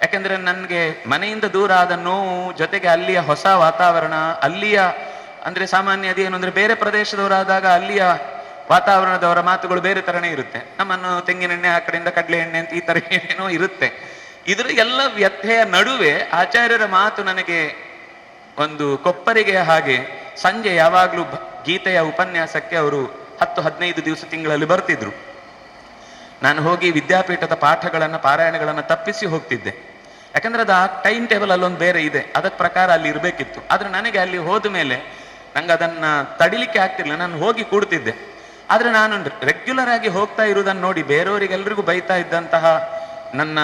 Speaker 3: ಯಾಕೆಂದರೆ ನನಗೆ ಮನೆಯಿಂದ ದೂರ ಆದ ನೋವು ಜೊತೆಗೆ ಅಲ್ಲಿಯ ಹೊಸ ವಾತಾವರಣ, ಅಲ್ಲಿಯ ಅಂದ್ರೆ ಸಾಮಾನ್ಯ ಅದೇನು ಅಂದರೆ ಬೇರೆ ಪ್ರದೇಶದವರಾದಾಗ ಅಲ್ಲಿಯ ವಾತಾವರಣದವರ ಮಾತುಗಳು ಬೇರೆ ತರನೇ ಇರುತ್ತೆ. ನಮ್ಮನ್ನು ತೆಂಗಿನೆಣ್ಣೆ ಆ ಕಡೆಯಿಂದ ಕಡಲೆ ಎಣ್ಣೆ ಅಂತ ಈ ಥರ ಏನೇನೋ ಇರುತ್ತೆ. ಇದರ ಎಲ್ಲ ವ್ಯಥೆಯ ನಡುವೆ ಆಚಾರ್ಯರ ಮಾತು ನನಗೆ ಒಂದು ಕೊಪ್ಪರಿಗೆ ಹಾಗೆ ಸಂಜೆ ಯಾವಾಗಲೂ ಗೀತೆಯ ಉಪನ್ಯಾಸಕ್ಕೆ ಅವರು ಹತ್ತು ಹದಿನೈದು ದಿವಸ ತಿಂಗಳಲ್ಲಿ ಬರ್ತಿದ್ರು. ನಾನು ಹೋಗಿ ವಿದ್ಯಾಪೀಠದ ಪಾಠಗಳನ್ನು, ಪಾರಾಯಣಗಳನ್ನು ತಪ್ಪಿಸಿ ಹೋಗ್ತಿದ್ದೆ. ಯಾಕಂದ್ರೆ ಅದು ಆ ಟೈಮ್ ಟೇಬಲ್ ಅಲ್ಲೊಂದು ಬೇರೆ ಇದೆ. ಅದಕ್ಕೆ ಪ್ರಕಾರ ಅಲ್ಲಿ ಇರಬೇಕಿತ್ತು. ಆದ್ರೆ ನನಗೆ ಅಲ್ಲಿ ಹೋದ ಮೇಲೆ ನಂಗೆ ಅದನ್ನ ತಡಿಲಿಕ್ಕೆ ಆಗ್ತಿಲ್ಲ ನಾನು ಹೋಗಿ ಕೂಡ್ತಿದ್ದೆ. ಆದ್ರೆ ನಾನು ರೆಗ್ಯುಲರ್ ಆಗಿ ಹೋಗ್ತಾ ಇರುವುದನ್ನು ನೋಡಿ ಬೇರೆಯವರಿಗೆಲ್ಲರಿಗೂ ಬೈತಾ ಇದ್ದಂತಹ ನನ್ನ,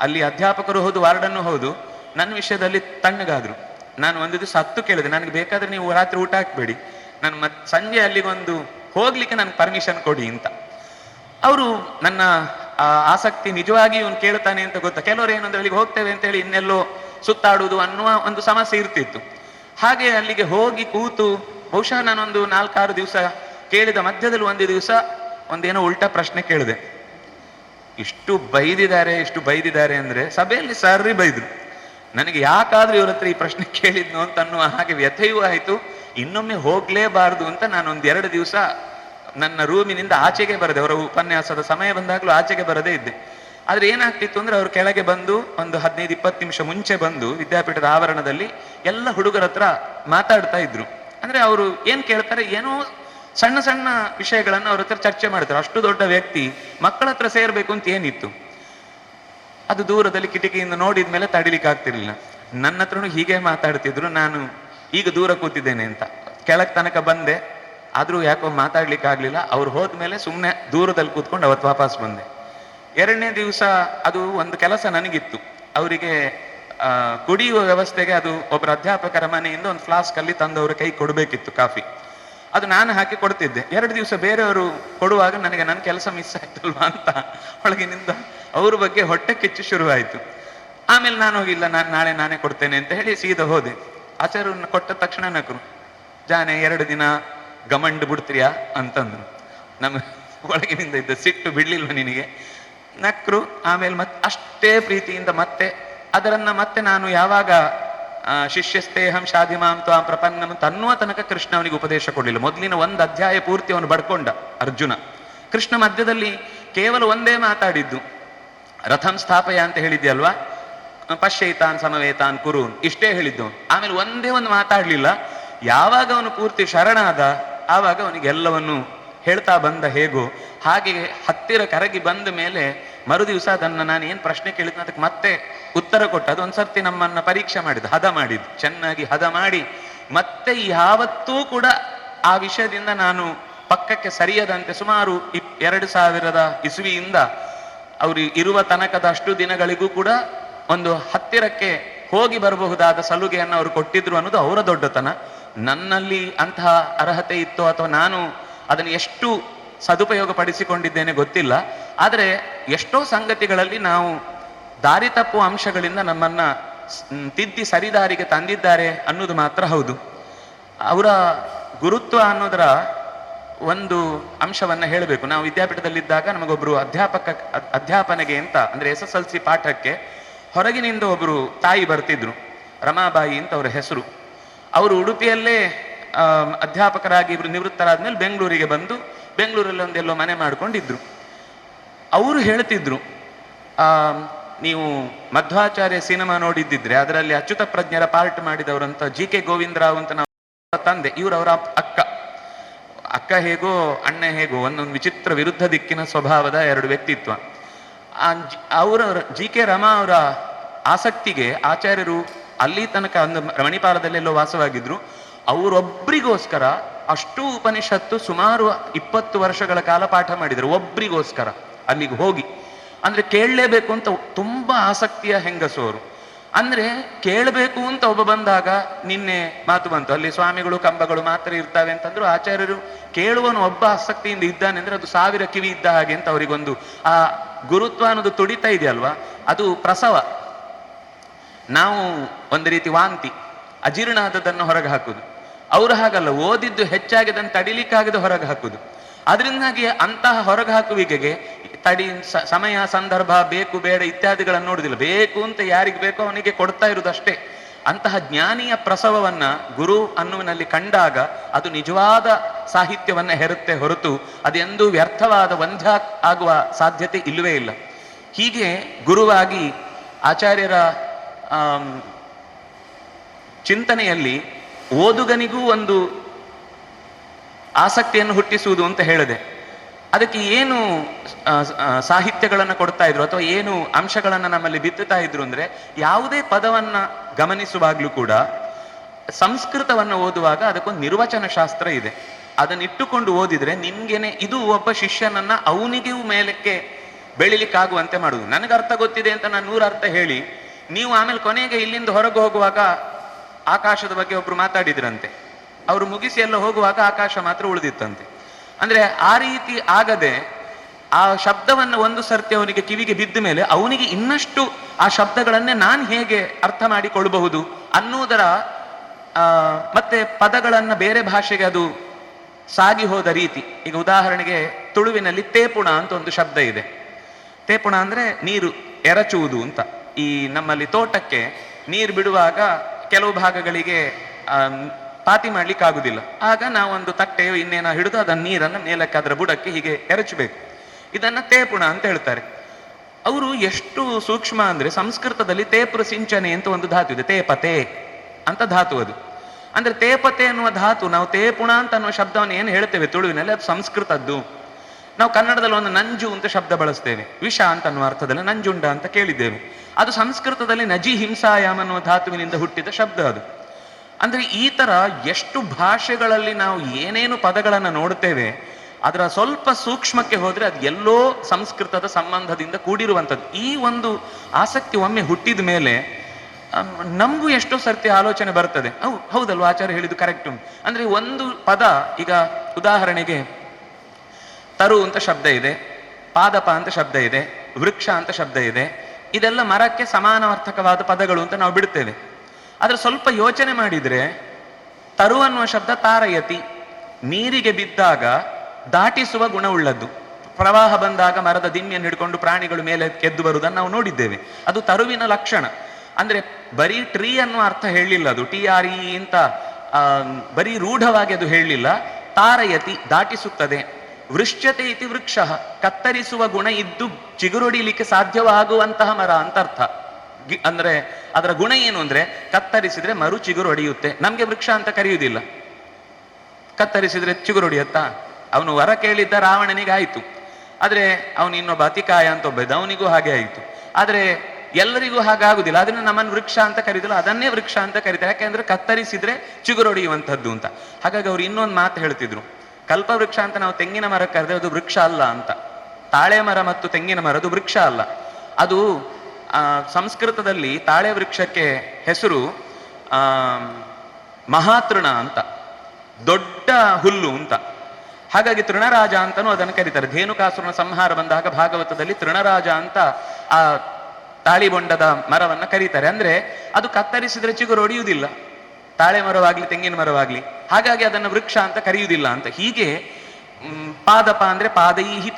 Speaker 3: ಅಲ್ಲಿ ಅಧ್ಯಾಪಕರು ಹೌದು, ವಾರ್ಡನ್ನು ಹೌದು, ನನ್ನ ವಿಷಯದಲ್ಲಿ ತಣ್ಣಗಾದ್ರು. ನಾನು ಒಂದು ದಿವಸ ಹತ್ತು ಕೇಳಿದೆ. ನನಗೆ ಬೇಕಾದ್ರೆ ನೀವು ರಾತ್ರಿ ಊಟ ಹಾಕ್ಬೇಡಿ. ನಾನು ಮತ್ತೆ ಸಂಜೆ ಅಲ್ಲಿಗೊಂದು ಹೋಗ್ಲಿಕ್ಕೆ ನನಗೆ ಪರ್ಮಿಷನ್ ಕೊಡಿ ಅಂತ. ಅವರು ನನ್ನ ಆಸಕ್ತಿ ನಿಜವಾಗಿ ಇವನು ಕೇಳ್ತಾನೆ ಅಂತ ಗೊತ್ತಾ? ಕೆಲವರು ಏನಂದ್ರೆ ಅಲ್ಲಿಗೆ ಹೋಗ್ತೇವೆ ಅಂತ ಹೇಳಿ ಇನ್ನೆಲ್ಲೋ ಸುತ್ತಾಡುವುದು ಅನ್ನುವ ಒಂದು ಸಮಸ್ಯೆ ಇರ್ತಿತ್ತು. ಹಾಗೆ ಅಲ್ಲಿಗೆ ಹೋಗಿ ಕೂತು, ಬಹುಶಃ ನಾನೊಂದು ನಾಲ್ಕಾರು ದಿವಸ ಕೇಳಿದ ಮಧ್ಯದಲ್ಲಿ ಒಂದು ದಿವಸ ಒಂದೇನೋ ಉಲ್ಟಾ ಪ್ರಶ್ನೆ ಕೇಳಿದೆ. ಇಷ್ಟು ಬೈದಿದ್ದಾರೆ ಇಷ್ಟು ಬೈದಿದ್ದಾರೆ ಅಂದ್ರೆ ಸಭೆಯಲ್ಲಿ ಸರ್ರಿ ಬೈದ್ರು. ನನಗೆ ಯಾಕಾದ್ರೂ ಇವ್ರ ಹತ್ರ ಈ ಪ್ರಶ್ನೆ ಕೇಳಿದ್ನು ಅಂತ ಅನ್ನುವ ಹಾಗೆ ವ್ಯಥೆಯೂ ಆಯ್ತು. ಇನ್ನೊಮ್ಮೆ ಹೋಗ್ಲೇಬಾರ್ದು ಅಂತ ನಾನು ಒಂದ್ ಎರಡು ದಿವಸ ನನ್ನ ರೂಮಿನಿಂದ ಆಚೆಗೆ ಬರದೆ ಅವರ ಉಪನ್ಯಾಸದ ಸಮಯ ಬಂದಾಗಲೂ ಆಚೆಗೆ ಬರದೇ ಇದ್ದೆ. ಆದ್ರೆ ಏನಾಗ್ತಿತ್ತು ಅಂದ್ರೆ ಅವ್ರು ಕೆಳಗೆ ಬಂದು ಒಂದು ಹದಿನೈದು, ಇಪ್ಪತ್ತು ನಿಮಿಷ ಮುಂಚೆ ಬಂದು ವಿದ್ಯಾಪೀಠದ ಆವರಣದಲ್ಲಿ ಎಲ್ಲ ಹುಡುಗರ ಹತ್ರ ಮಾತಾಡ್ತಾ ಇದ್ರು. ಅಂದ್ರೆ ಅವರು ಏನ್ ಕೇಳ್ತಾರೆ, ಏನೋ ಸಣ್ಣ ಸಣ್ಣ ವಿಷಯಗಳನ್ನು ಅವ್ರ ಹತ್ರ ಚರ್ಚೆ ಮಾಡ್ತಾರೆ. ಅಷ್ಟು ದೊಡ್ಡ ವ್ಯಕ್ತಿ, ಮಕ್ಕಳ ಹತ್ರ ಸೇರ್ಬೇಕು ಅಂತ ಏನಿತ್ತು. ಅದು ದೂರದಲ್ಲಿ ಕಿಟಕಿಯಿಂದ ನೋಡಿದ ಮೇಲೆ ತಡಿಲಿಕ್ಕೆ ಆಗ್ತಿರ್ಲಿಲ್ಲ. ನನ್ನ ಹತ್ರನು ಹೀಗೆ ಮಾತಾಡ್ತಿದ್ರು, ನಾನು ಈಗ ದೂರ ಕೂತಿದ್ದೇನೆ ಅಂತ. ಕೆಳಗ್ ತನಕ ಬಂದೆ. ಆದ್ರೂ ಯಾಕೋ ಮಾತಾಡ್ಲಿಕ್ಕೆ ಆಗ್ಲಿಲ್ಲ ಅವ್ರು ಹೋದ್ಮೇಲೆ ಸುಮ್ಮನೆ ದೂರದಲ್ಲಿ ಕೂತ್ಕೊಂಡು ಅವತ್ತು ವಾಪಸ್ ಬಂದೆ. ಎರಡನೇ ದಿವಸ ಅದು ಒಂದು ಕೆಲಸ ನನಗಿತ್ತು. ಅವರಿಗೆ ಕುಡಿಯುವ ವ್ಯವಸ್ಥೆಗೆ ಅದು ಒಬ್ಬರ ಅಧ್ಯಾಪಕರ ಮನೆಯಿಂದ ಒಂದು ಫ್ಲಾಸ್ಕ್ ಅಲ್ಲಿ ತಂದು ಅವರ ಕೈ ಕೊಡಬೇಕಿತ್ತು ಕಾಫಿ. ಅದು ನಾನು ಹಾಕಿ ಕೊಡ್ತಿದ್ದೆ. ಎರಡು ದಿವಸ ಬೇರೆಯವರು ಕೊಡುವಾಗ ನನಗೆ ನನ್ನ ಕೆಲಸ ಮಿಸ್ ಆಯ್ತಲ್ವಾ ಅಂತ ಒಳಗಿನಿಂದ ಅವ್ರ ಬಗ್ಗೆ ಹೊಟ್ಟೆ ಕಿಚ್ಚು ಶುರುವಾಯಿತು. ಆಮೇಲೆ ನಾನು ಹೋಗಿಲ್ಲ ನಾನು ನಾಳೆ ನಾನೇ ಕೊಡ್ತೇನೆ ಅಂತ ಹೇಳಿ ಸೀದಾ ಹೋದೆ. ಆಚಾರ್ಯರನ್ನ ಕೊಟ್ಟ ತಕ್ಷಣ ನಕರು, ಜಾನೆ, ಎರಡು ದಿನ ಗಮಂಡ್ ಬಿಡ್ತೀಯಾ ಅಂತಂದ್ರು. ನಮ್ಮ ಒಳಗಿನಿಂದ ಇದ್ದ ಸಿಟ್ಟು ಬಿಡ್ಲಿಲ್ವ ನಿನಗೆ? ನಕ್ರು ಆಮೇಲೆ ಮತ್ತೆ ಅಷ್ಟೇ ಪ್ರೀತಿಯಿಂದ ಮತ್ತೆ ಅದರನ್ನ ಮತ್ತೆ ನಾನು ಯಾವಾಗ ಶಿಷ್ಯಸ್ತೇಹಂ ಶಾದಿಮಾಂ ತ್ವಾಂ ಪ್ರಪನ್ನಂ ತನ್ನುವ ತನಕ ಕೃಷ್ಣ ಅವನಿಗೆ ಉಪದೇಶ ಕೊಡಲಿಲ್ಲ. ಮೊದಲಿನ ಒಂದು ಅಧ್ಯಾಯ ಪೂರ್ತಿ ಅವನು ಬಡ್ಕೊಂಡ ಅರ್ಜುನ. ಕೃಷ್ಣ ಮಧ್ಯದಲ್ಲಿ ಕೇವಲ ಒಂದೇ ಮಾತಾಡಿದ್ದು. ರಥಂ ಸ್ಥಾಪಯ ಅಂತ ಹೇಳಿದ್ಯಲ್ವಾ? ಪಶ್ಯೈತಾನ್ ಸಮವೇತಾನ್ ಕುರುನ್. ಇಷ್ಟೇ ಹೇಳಿದ್ದು ಆಮೇಲೆ ಒಂದೇ ಒಂದು ಮಾತಾಡ್ಲಿಲ್ಲ. ಯಾವಾಗ ಅವನು ಪೂರ್ತಿ ಶರಣಾದ ಆವಾಗ ಅವನಿಗೆಲ್ಲವನ್ನು ಹೇಳ್ತಾ ಬಂದ ಹೇಗೋ ಹಾಗೆ ಹತ್ತಿರ ಕರಗಿ ಬಂದ ಮೇಲೆ ಮರುದಿವಸ ಅದನ್ನು ನಾನು ಏನು ಪ್ರಶ್ನೆ ಕೇಳಿದ್ನ? ಅದಕ್ಕೆ ಮತ್ತೆ ಉತ್ತರ ಕೊಟ್ಟ ಅದೊಂದು ಸರ್ತಿ ನಮ್ಮನ್ನು ಪರೀಕ್ಷೆ ಮಾಡಿದ್ದು, ಹದ ಮಾಡಿದ್ದು. ಚೆನ್ನಾಗಿ ಹದ ಮಾಡಿ ಮತ್ತೆ ಯಾವತ್ತೂ ಕೂಡ ಆ ವಿಷಯದಿಂದ ನಾನು ಪಕ್ಕಕ್ಕೆ ಸರಿಯದಂತೆ ಸುಮಾರು ಇಪ್ ಎರಡು ಸಾವಿರದ ಇಸುವಿಯಿಂದ ಅವರು ಇರುವ ತನಕದ ಅಷ್ಟು ದಿನಗಳಿಗೂ ಕೂಡ ಒಂದು ಹತ್ತಿರಕ್ಕೆ ಹೋಗಿ ಬರಬಹುದಾದ ಸಲುಗೆಯನ್ನು ಅವರು ಕೊಟ್ಟಿದ್ರು ಅನ್ನೋದು ಅವರ ದೊಡ್ಡತನ. ನನ್ನಲ್ಲಿ ಅಂತಹ ಅರ್ಹತೆ ಇತ್ತು ಅಥವಾ ನಾನು ಅದನ್ನು ಎಷ್ಟು ಸದುಪಯೋಗ ಪಡಿಸಿಕೊಂಡಿದ್ದೇನೆ ಗೊತ್ತಿಲ್ಲ. ಆದರೆ ಎಷ್ಟೋ ಸಂಗತಿಗಳಲ್ಲಿ ನಾವು ದಾರಿ ತಪ್ಪುವ ಅಂಶಗಳಿಂದ ನಮ್ಮನ್ನು ತಿದ್ದಿ ಸರಿದಾರಿಗೆ ತಂದಿದ್ದಾರೆ ಅನ್ನೋದು ಮಾತ್ರ ಹೌದು. ಅವರ ಗುರುತ್ವ ಅನ್ನೋದರ ಒಂದು ಅಂಶವನ್ನು ಹೇಳಬೇಕು. ನಾವು ವಿದ್ಯಾಪೀಠದಲ್ಲಿದ್ದಾಗ ನಮಗೊಬ್ಬರು ಅಧ್ಯಾಪಕ ಅಧ್ಯಾಪನೆಗೆ ಅಂತ, ಅಂದರೆ ಎಸ್ ಎಸ್ ಎಲ್ ಸಿ ಪಾಠಕ್ಕೆ ಹೊರಗಿನಿಂದ ಒಬ್ಬರು ತಾಯಿ ಬರ್ತಿದ್ರು. ರಮಾಬಾಯಿ ಅಂತ ಅವರ ಹೆಸರು. ಅವರು ಉಡುಪಿಯಲ್ಲೇ ಅಧ್ಯಾಪಕರಾಗಿ ಇವರು ನಿವೃತ್ತರಾದ್ಮೇಲೆ ಬೆಂಗಳೂರಿಗೆ ಬಂದು, ಬೆಂಗಳೂರಲ್ಲಿ ಒಂದೆಲ್ಲೋ ಮನೆ ಮಾಡಿಕೊಂಡಿದ್ರು. ಅವರು ಹೇಳ್ತಿದ್ರು ನೀವು ಮಧ್ವಾಚಾರ್ಯ ಸಿನಿಮಾ ನೋಡಿದ್ದಿದ್ರೆ ಅದರಲ್ಲಿ ಅಚ್ಯುತ ಪ್ರಜ್ಞರ ಪಾರ್ಟ್ ಮಾಡಿದವರಂತ ಜಿ ಕೆ ಗೋವಿಂದರಾವ್ ಅಂತ ನಾವು ತಂದೆ ಇವರವರ ಅಕ್ಕ. ಅಕ್ಕ ಹೇಗೋ, ಅಣ್ಣ ಹೇಗೋ, ಒಂದೊಂದು ವಿಚಿತ್ರ ವಿರುದ್ಧ ದಿಕ್ಕಿನ ಸ್ವಭಾವದ ಎರಡು ವ್ಯಕ್ತಿತ್ವ. ಅವರ, ಜಿ ಕೆ ರಮಾ ಅವರ ಆಸಕ್ತಿಗೆ ಆಚಾರ್ಯರು ಅಲ್ಲಿ ತನಕ ಒಂದು ಮಣಿಪಾಲದಲ್ಲೆಲ್ಲೋ ವಾಸವಾಗಿದ್ರು ಅವರೊಬ್ಬರಿಗೋಸ್ಕರ ಅಷ್ಟು ಉಪನಿಷತ್ತು ಸುಮಾರು ಇಪ್ಪತ್ತು ವರ್ಷಗಳ ಕಾಲ ಪಾಠ ಮಾಡಿದರು, ಒಬ್ರಿಗೋಸ್ಕರ ಅಲ್ಲಿಗೆ ಹೋಗಿ. ಅಂದ್ರೆ ಕೇಳಲೇಬೇಕು ಅಂತ ತುಂಬಾ ಆಸಕ್ತಿಯ ಹೆಂಗಸು ಅಂದ್ರೆ ಕೇಳಬೇಕು ಅಂತ ಒಬ್ಬ ಬಂದಾಗ ನಿನ್ನೆ ಮಾತು ಬಂತು, ಅಲ್ಲಿ ಸ್ವಾಮಿಗಳು ಕಂಬಗಳು ಮಾತ್ರ ಇರ್ತವೆ ಅಂತಂದ್ರು ಆಚಾರ್ಯರು ಕೇಳುವನು ಒಬ್ಬ ಆಸಕ್ತಿಯಿಂದ ಇದ್ದಾನೆ ಅಂದ್ರೆ ಅದು ಸಾವಿರ ಕಿವಿ ಇದ್ದ ಹಾಗೆ ಅಂತ ಅವರಿಗೊಂದು ಆ ಗುರುತ್ವ ಅನ್ನೋದು ತುಡಿತಾ ಇದೆಯಲ್ವಾ? ಅದು ಪ್ರಸವ. ನಾವು ಒಂದು ರೀತಿ ವಾಂತಿ ಅಜೀರ್ಣ ಆದದ್ದನ್ನು ಹೊರಗೆ ಹಾಕುದು ಅವರು ಹಾಗಲ್ಲ, ಓದಿದ್ದು ಹೆಚ್ಚಾಗಿದ್ದನ್ನು ತಡಿಲಿಕ್ಕಾಗದು ಹೊರಗೆ ಹಾಕುದು ಅದರಿಂದಾಗಿ ಅಂತಹ ಹೊರಗೆ ಹಾಕುವಿಕೆಗೆ ತಡಿ ಸಮಯ, ಸಂದರ್ಭ, ಬೇಕು, ಬೇಡ ಇತ್ಯಾದಿಗಳನ್ನು ನೋಡುದಿಲ್ಲ ಬೇಕು ಅಂತ ಯಾರಿಗೆ ಬೇಕೋ ಅವನಿಗೆ ಕೊಡ್ತಾ ಇರುವುದಷ್ಟೇ ಅಂತಹ ಜ್ಞಾನಿಯ ಪ್ರಸವವನ್ನ ಗುರು ಅನ್ನುವಿನಲ್ಲಿ ಕಂಡಾಗ ಅದು ನಿಜವಾದ ಸಾಹಿತ್ಯವನ್ನ ಹೆರುತ್ತೆ ಹೊರತು ಅದೆಂದೂ ವ್ಯರ್ಥವಾದ ವಂಧ್ಯ ಆಗುವ ಸಾಧ್ಯತೆ ಇಲ್ಲವೇ ಇಲ್ಲ. ಹೀಗೆ ಗುರುವಾಗಿ ಆಚಾರ್ಯರ ಚಿಂತನೆಯಲ್ಲಿ ಓದುಗನಿಗೂ ಒಂದು ಆಸಕ್ತಿಯನ್ನು ಹುಟ್ಟಿಸುವುದು ಅಂತ ಹೇಳಿದೆ, ಅದಕ್ಕೆ ಏನು ಸಾಹಿತ್ಯಗಳನ್ನು ಕೊಡ್ತಾ ಇದ್ರು ಅಥವಾ ಏನು ಅಂಶಗಳನ್ನು ನಮ್ಮಲ್ಲಿ ಬಿತ್ತುತ್ತಾ ಇದ್ರು ಅಂದ್ರೆ ಯಾವುದೇ ಪದವನ್ನ ಗಮನಿಸುವಾಗಲೂ ಕೂಡ ಸಂಸ್ಕೃತವನ್ನು ಓದುವಾಗ ಅದಕ್ಕೊಂದು ನಿರ್ವಚನ ಶಾಸ್ತ್ರ ಇದೆ ಅದನ್ನಿಟ್ಟುಕೊಂಡು ಓದಿದ್ರೆ ನಿಮಗೇನೆ ಇದು ಒಬ್ಬ ಶಿಷ್ಯನನ್ನ ಅವನಿಗೂ ಮೇಲಕ್ಕೆ ಬೆಳಿಲಿಕ್ಕಾಗುವಂತೆ ಮಾಡುವುದು. ನನಗೆ ಅರ್ಥ ಗೊತ್ತಿದೆ ಅಂತ ನಾನು ನೂರ ಅರ್ಥ ಹೇಳಿ ನೀವು ಆಮೇಲೆ ಕೊನೆಗೆ ಇಲ್ಲಿಂದ ಹೊರಗೆ ಹೋಗುವಾಗ ಆಕಾಶದ ಬಗ್ಗೆ ಒಬ್ರು ಮಾತಾಡಿದ್ರಂತೆ. ಅವರು ಮುಗಿಸಿ ಎಲ್ಲ ಹೋಗುವಾಗ ಆಕಾಶ ಮಾತ್ರ ಉಳಿದಿತ್ತಂತೆ. ಅಂದ್ರೆ ಆ ರೀತಿ ಆಗದೆ ಆ ಶಬ್ದವನ್ನು ಒಂದು ಸರ್ತಿ ಅವನಿಗೆ ಕಿವಿಗೆ ಬಿದ್ದ ಮೇಲೆ ಅವನಿಗೆ ಇನ್ನಷ್ಟು ಆ ಶಬ್ದಗಳನ್ನೇ ನಾನು ಹೇಗೆ ಅರ್ಥ ಮಾಡಿಕೊಳ್ಳಬಹುದು ಅನ್ನುವುದರ ಮತ್ತೆ ಪದಗಳನ್ನು ಬೇರೆ ಭಾಷೆಗೆ ಅದು ಸಾಗಿ ಹೋದ ರೀತಿ. ಈಗ ಉದಾಹರಣೆಗೆ ತುಳುವಿನಲ್ಲಿ ತೇಪುಣ ಅಂತ ಒಂದು ಶಬ್ದ ಇದೆ. ತೇಪುಣ ಅಂದ್ರೆ ನೀರು, ಎರಚುವುದು ಅಂತ. ಈ ನಮ್ಮಲ್ಲಿ ತೋಟಕ್ಕೆ ನೀರು ಬಿಡುವಾಗ ಕೆಲವು ಭಾಗಗಳಿಗೆ ಪಾತಿ ಮಾಡ್ಲಿಕ್ಕೆ ಆಗುದಿಲ್ಲ ಆಗ ನಾವೊಂದು ತಟ್ಟೆ ಇನ್ನೇನೋ ಹಿಡಿದು ಅದನ್ನ ನೀರನ್ನ ಮೇಲಕ್ಕೆ ಅದರ ಬುಡಕ್ಕೆ ಹೀಗೆ ಎರಚಬೇಕು. ಇದನ್ನ ತೇಪುಣ ಅಂತ ಹೇಳ್ತಾರೆ. ಅವರು ಎಷ್ಟು ಸೂಕ್ಷ್ಮ ಅಂದ್ರೆ ಸಂಸ್ಕೃತದಲ್ಲಿ ತೇಪುರ ಸಿಂಚನೆ ಅಂತ ಒಂದು ಧಾತು ಇದೆ. ತೇಪತೆ ಅಂತ ಧಾತು ಅದು. ಅಂದ್ರೆ ತೇಪತೆ ಅನ್ನುವ ಧಾತು, ನಾವು ತೇಪುಣ ಅಂತ ಅನ್ನುವ ಶಬ್ದವನ್ನು ಏನು ಹೇಳ್ತೇವೆ ತುಳುವಿನಲ್ಲಿ? ಅದು ಸಂಸ್ಕೃತದ್ದು. ನಾವು ಕನ್ನಡದಲ್ಲಿ ಒಂದು ನಂಜು ಅಂತ ಶಬ್ದ ಬಳಸ್ತೇವೆ. ವಿಷ ಅಂತ ಅನ್ನುವ ಅರ್ಥದಲ್ಲಿ ನಂಜುಂಡ ಅಂತ ಕೇಳಿದ್ದೇವೆ. ಅದು ಸಂಸ್ಕೃತದಲ್ಲಿ ನಜಿ ಹಿಂಸಾಯಾಮ್ ಅನ್ನುವ ಧಾತುವಿನಿಂದ ಹುಟ್ಟಿದ ಶಬ್ದ ಅದು. ಅಂದ್ರೆ ಈ ತರ ಎಷ್ಟು ಭಾಷೆಗಳಲ್ಲಿ ನಾವು ಏನೇನು ಪದಗಳನ್ನು ನೋಡ್ತೇವೆ, ಅದರ ಸ್ವಲ್ಪ ಸೂಕ್ಷ್ಮಕ್ಕೆ ಹೋದರೆ ಅದು ಎಲ್ಲೋ ಸಂಸ್ಕೃತದ ಸಂಬಂಧದಿಂದ ಕೂಡಿರುವಂಥದ್ದು. ಈ ಒಂದು ಆಸಕ್ತಿ ಒಮ್ಮೆ ಹುಟ್ಟಿದ ಮೇಲೆ ನಮಗೂ ಎಷ್ಟೋ ಸರ್ತಿ ಆಲೋಚನೆ ಬರ್ತದೆ. ಹೌ, ಹೌದಲ್ವಾ? ಆಚಾರ್ಯ ಹೇಳಿದ್ದು ಕರೆಕ್ಟ್ ಅಂದ್ರೆ ಒಂದು ಪದ, ಈಗ ಉದಾಹರಣೆಗೆ ತರು ಅಂತ ಶಬ್ದ ಇದೆ, ಪಾದಪ ಅಂತ ಶಬ್ದ ಇದೆ, ವೃಕ್ಷ ಅಂತ ಶಬ್ದ ಇದೆ ಇದೆಲ್ಲ ಮರಕ್ಕೆ ಸಮಾನಾರ್ಥಕವಾದ ಪದಗಳು ಅಂತ ನಾವು ಬಿಡ್ತೇವೆ ಆದರೆ ಸ್ವಲ್ಪ ಯೋಚನೆ ಮಾಡಿದರೆ ತರು ಅನ್ನುವ ಶಬ್ದ ತಾರಯತಿ, ನೀರಿಗೆ ಬಿದ್ದಾಗ ದಾಟಿಸುವ ಗುಣವುಳ್ಳದ್ದು. ಪ್ರವಾಹ ಬಂದಾಗ ಮರದ ದಿಮ್ಮಿಯನ್ನು ಹಿಡ್ಕೊಂಡು ಪ್ರಾಣಿಗಳು ಮೇಲೆ ಎದ್ದು ಬರುವುದನ್ನು ನಾವು ನೋಡಿದ್ದೇವೆ. ಅದು ತರುವಿನ ಲಕ್ಷಣ. ಅಂದ್ರೆ ಬರೀ ಟ್ರೀ ಅನ್ನುವ ಅರ್ಥ ಹೇಳಲಿಲ್ಲ ಅದು. ಟಿ ಆರ್ ಇ ಅಂತ ಬರೀ ರೂಢವಾಗಿ ಅದು ಹೇಳಲಿಲ್ಲ. ತಾರಯತಿ ದಾಟಿಸುತ್ತದೆ ವೃಶ್ಚತೆ ಇತಿ ವೃಕ್ಷ, ಕತ್ತರಿಸುವ ಗುಣ ಇದ್ದು ಚಿಗುರೊಡಿಲಿಕ್ಕೆ ಸಾಧ್ಯವಾಗುವಂತಹ ಮರ ಅಂತ ಅರ್ಥ. ಅಂದ್ರೆ ಅದರ ಗುಣ ಏನು ಅಂದ್ರೆ ಕತ್ತರಿಸಿದ್ರೆ ಮರು ಚಿಗುರೊಡೆಯುತ್ತೆ. ನಮ್ಗೆ ವೃಕ್ಷ ಅಂತ ಕರೆಯುವುದಿಲ್ಲ. ಕತ್ತರಿಸಿದ್ರೆ ಚಿಗುರು ಹೊಡೆಯುತ್ತಾ ಅವನು ವರ ಕೇಳಿದ್ದ ರಾವಣನಿಗೆ ಆಯ್ತು. ಆದ್ರೆ ಅವನು ಇನ್ನೊಬ್ಬ ಅತಿಕಾಯ ಅಂತ ಒಬ್ಬ ಅವನಿಗೂ ಹಾಗೆ ಆಯ್ತು. ಆದ್ರೆ ಎಲ್ಲರಿಗೂ ಹಾಗಾಗುದಿಲ್ಲ. ಅದನ್ನ ನಮ್ಮನ್ನು ವೃಕ್ಷ ಅಂತ ಕರೀತಿಲ್ಲ, ಅದನ್ನೇ ವೃಕ್ಷ ಅಂತ ಕರೀತಾರೆ. ಯಾಕೆಂದ್ರೆ ಕತ್ತರಿಸಿದ್ರೆ ಚಿಗುರೊಡೆಯುವಂಥದ್ದು ಅಂತ. ಹಾಗಾಗಿ ಅವ್ರು ಇನ್ನೊಂದು ಮಾತು ಹೇಳ್ತಿದ್ರು. ಕಲ್ಪವೃಕ್ಷ ಅಂತ ನಾವು ತೆಂಗಿನ ಮರ ಕರೆದ್ರೆ ಅದು ವೃಕ್ಷ ಅಲ್ಲ ಅಂತ. ತಾಳೆ ಮರ ಮತ್ತು ತೆಂಗಿನ ಮರ ಅದು ವೃಕ್ಷ ಅಲ್ಲ. ಅದು ಸಂಸ್ಕೃತದಲ್ಲಿ ತಾಳೆ ವೃಕ್ಷಕ್ಕೆ ಹೆಸರು ಮಹಾತೃಣ ಅಂತ. ದೊಡ್ಡ ಹುಲ್ಲು ಅಂತ. ಹಾಗಾಗಿ ತೃಣರಾಜ ಅಂತನೂ ಅದನ್ನು ಕರೀತಾರೆ. ಧೇನುಕಾಸುರನ ಸಂಹಾರ ಬಂದಾಗ ಭಾಗವತದಲ್ಲಿ ತೃಣರಾಜ ಅಂತ ಆ ತಾಳಿಬೊಂಡದ ಮರವನ್ನು ಕರೀತಾರೆ. ಅಂದ್ರೆ ಅದು ಕತ್ತರಿಸಿದ್ರೆ ಚಿಗುರು ಒಡೆಯುವುದಿಲ್ಲ ತಾಳೆ ಮರವಾಗ್ಲಿ ತೆಂಗಿನ ಮರವಾಗ್ಲಿ ಹಾಗಾಗಿ ಅದನ್ನು ವೃಕ್ಷ ಅಂತ ಕರೆಯುವುದಿಲ್ಲ ಅಂತ. ಹೀಗೆ ಪಾದಪ ಅಂದ್ರೆ ಪಾದೈಹಿ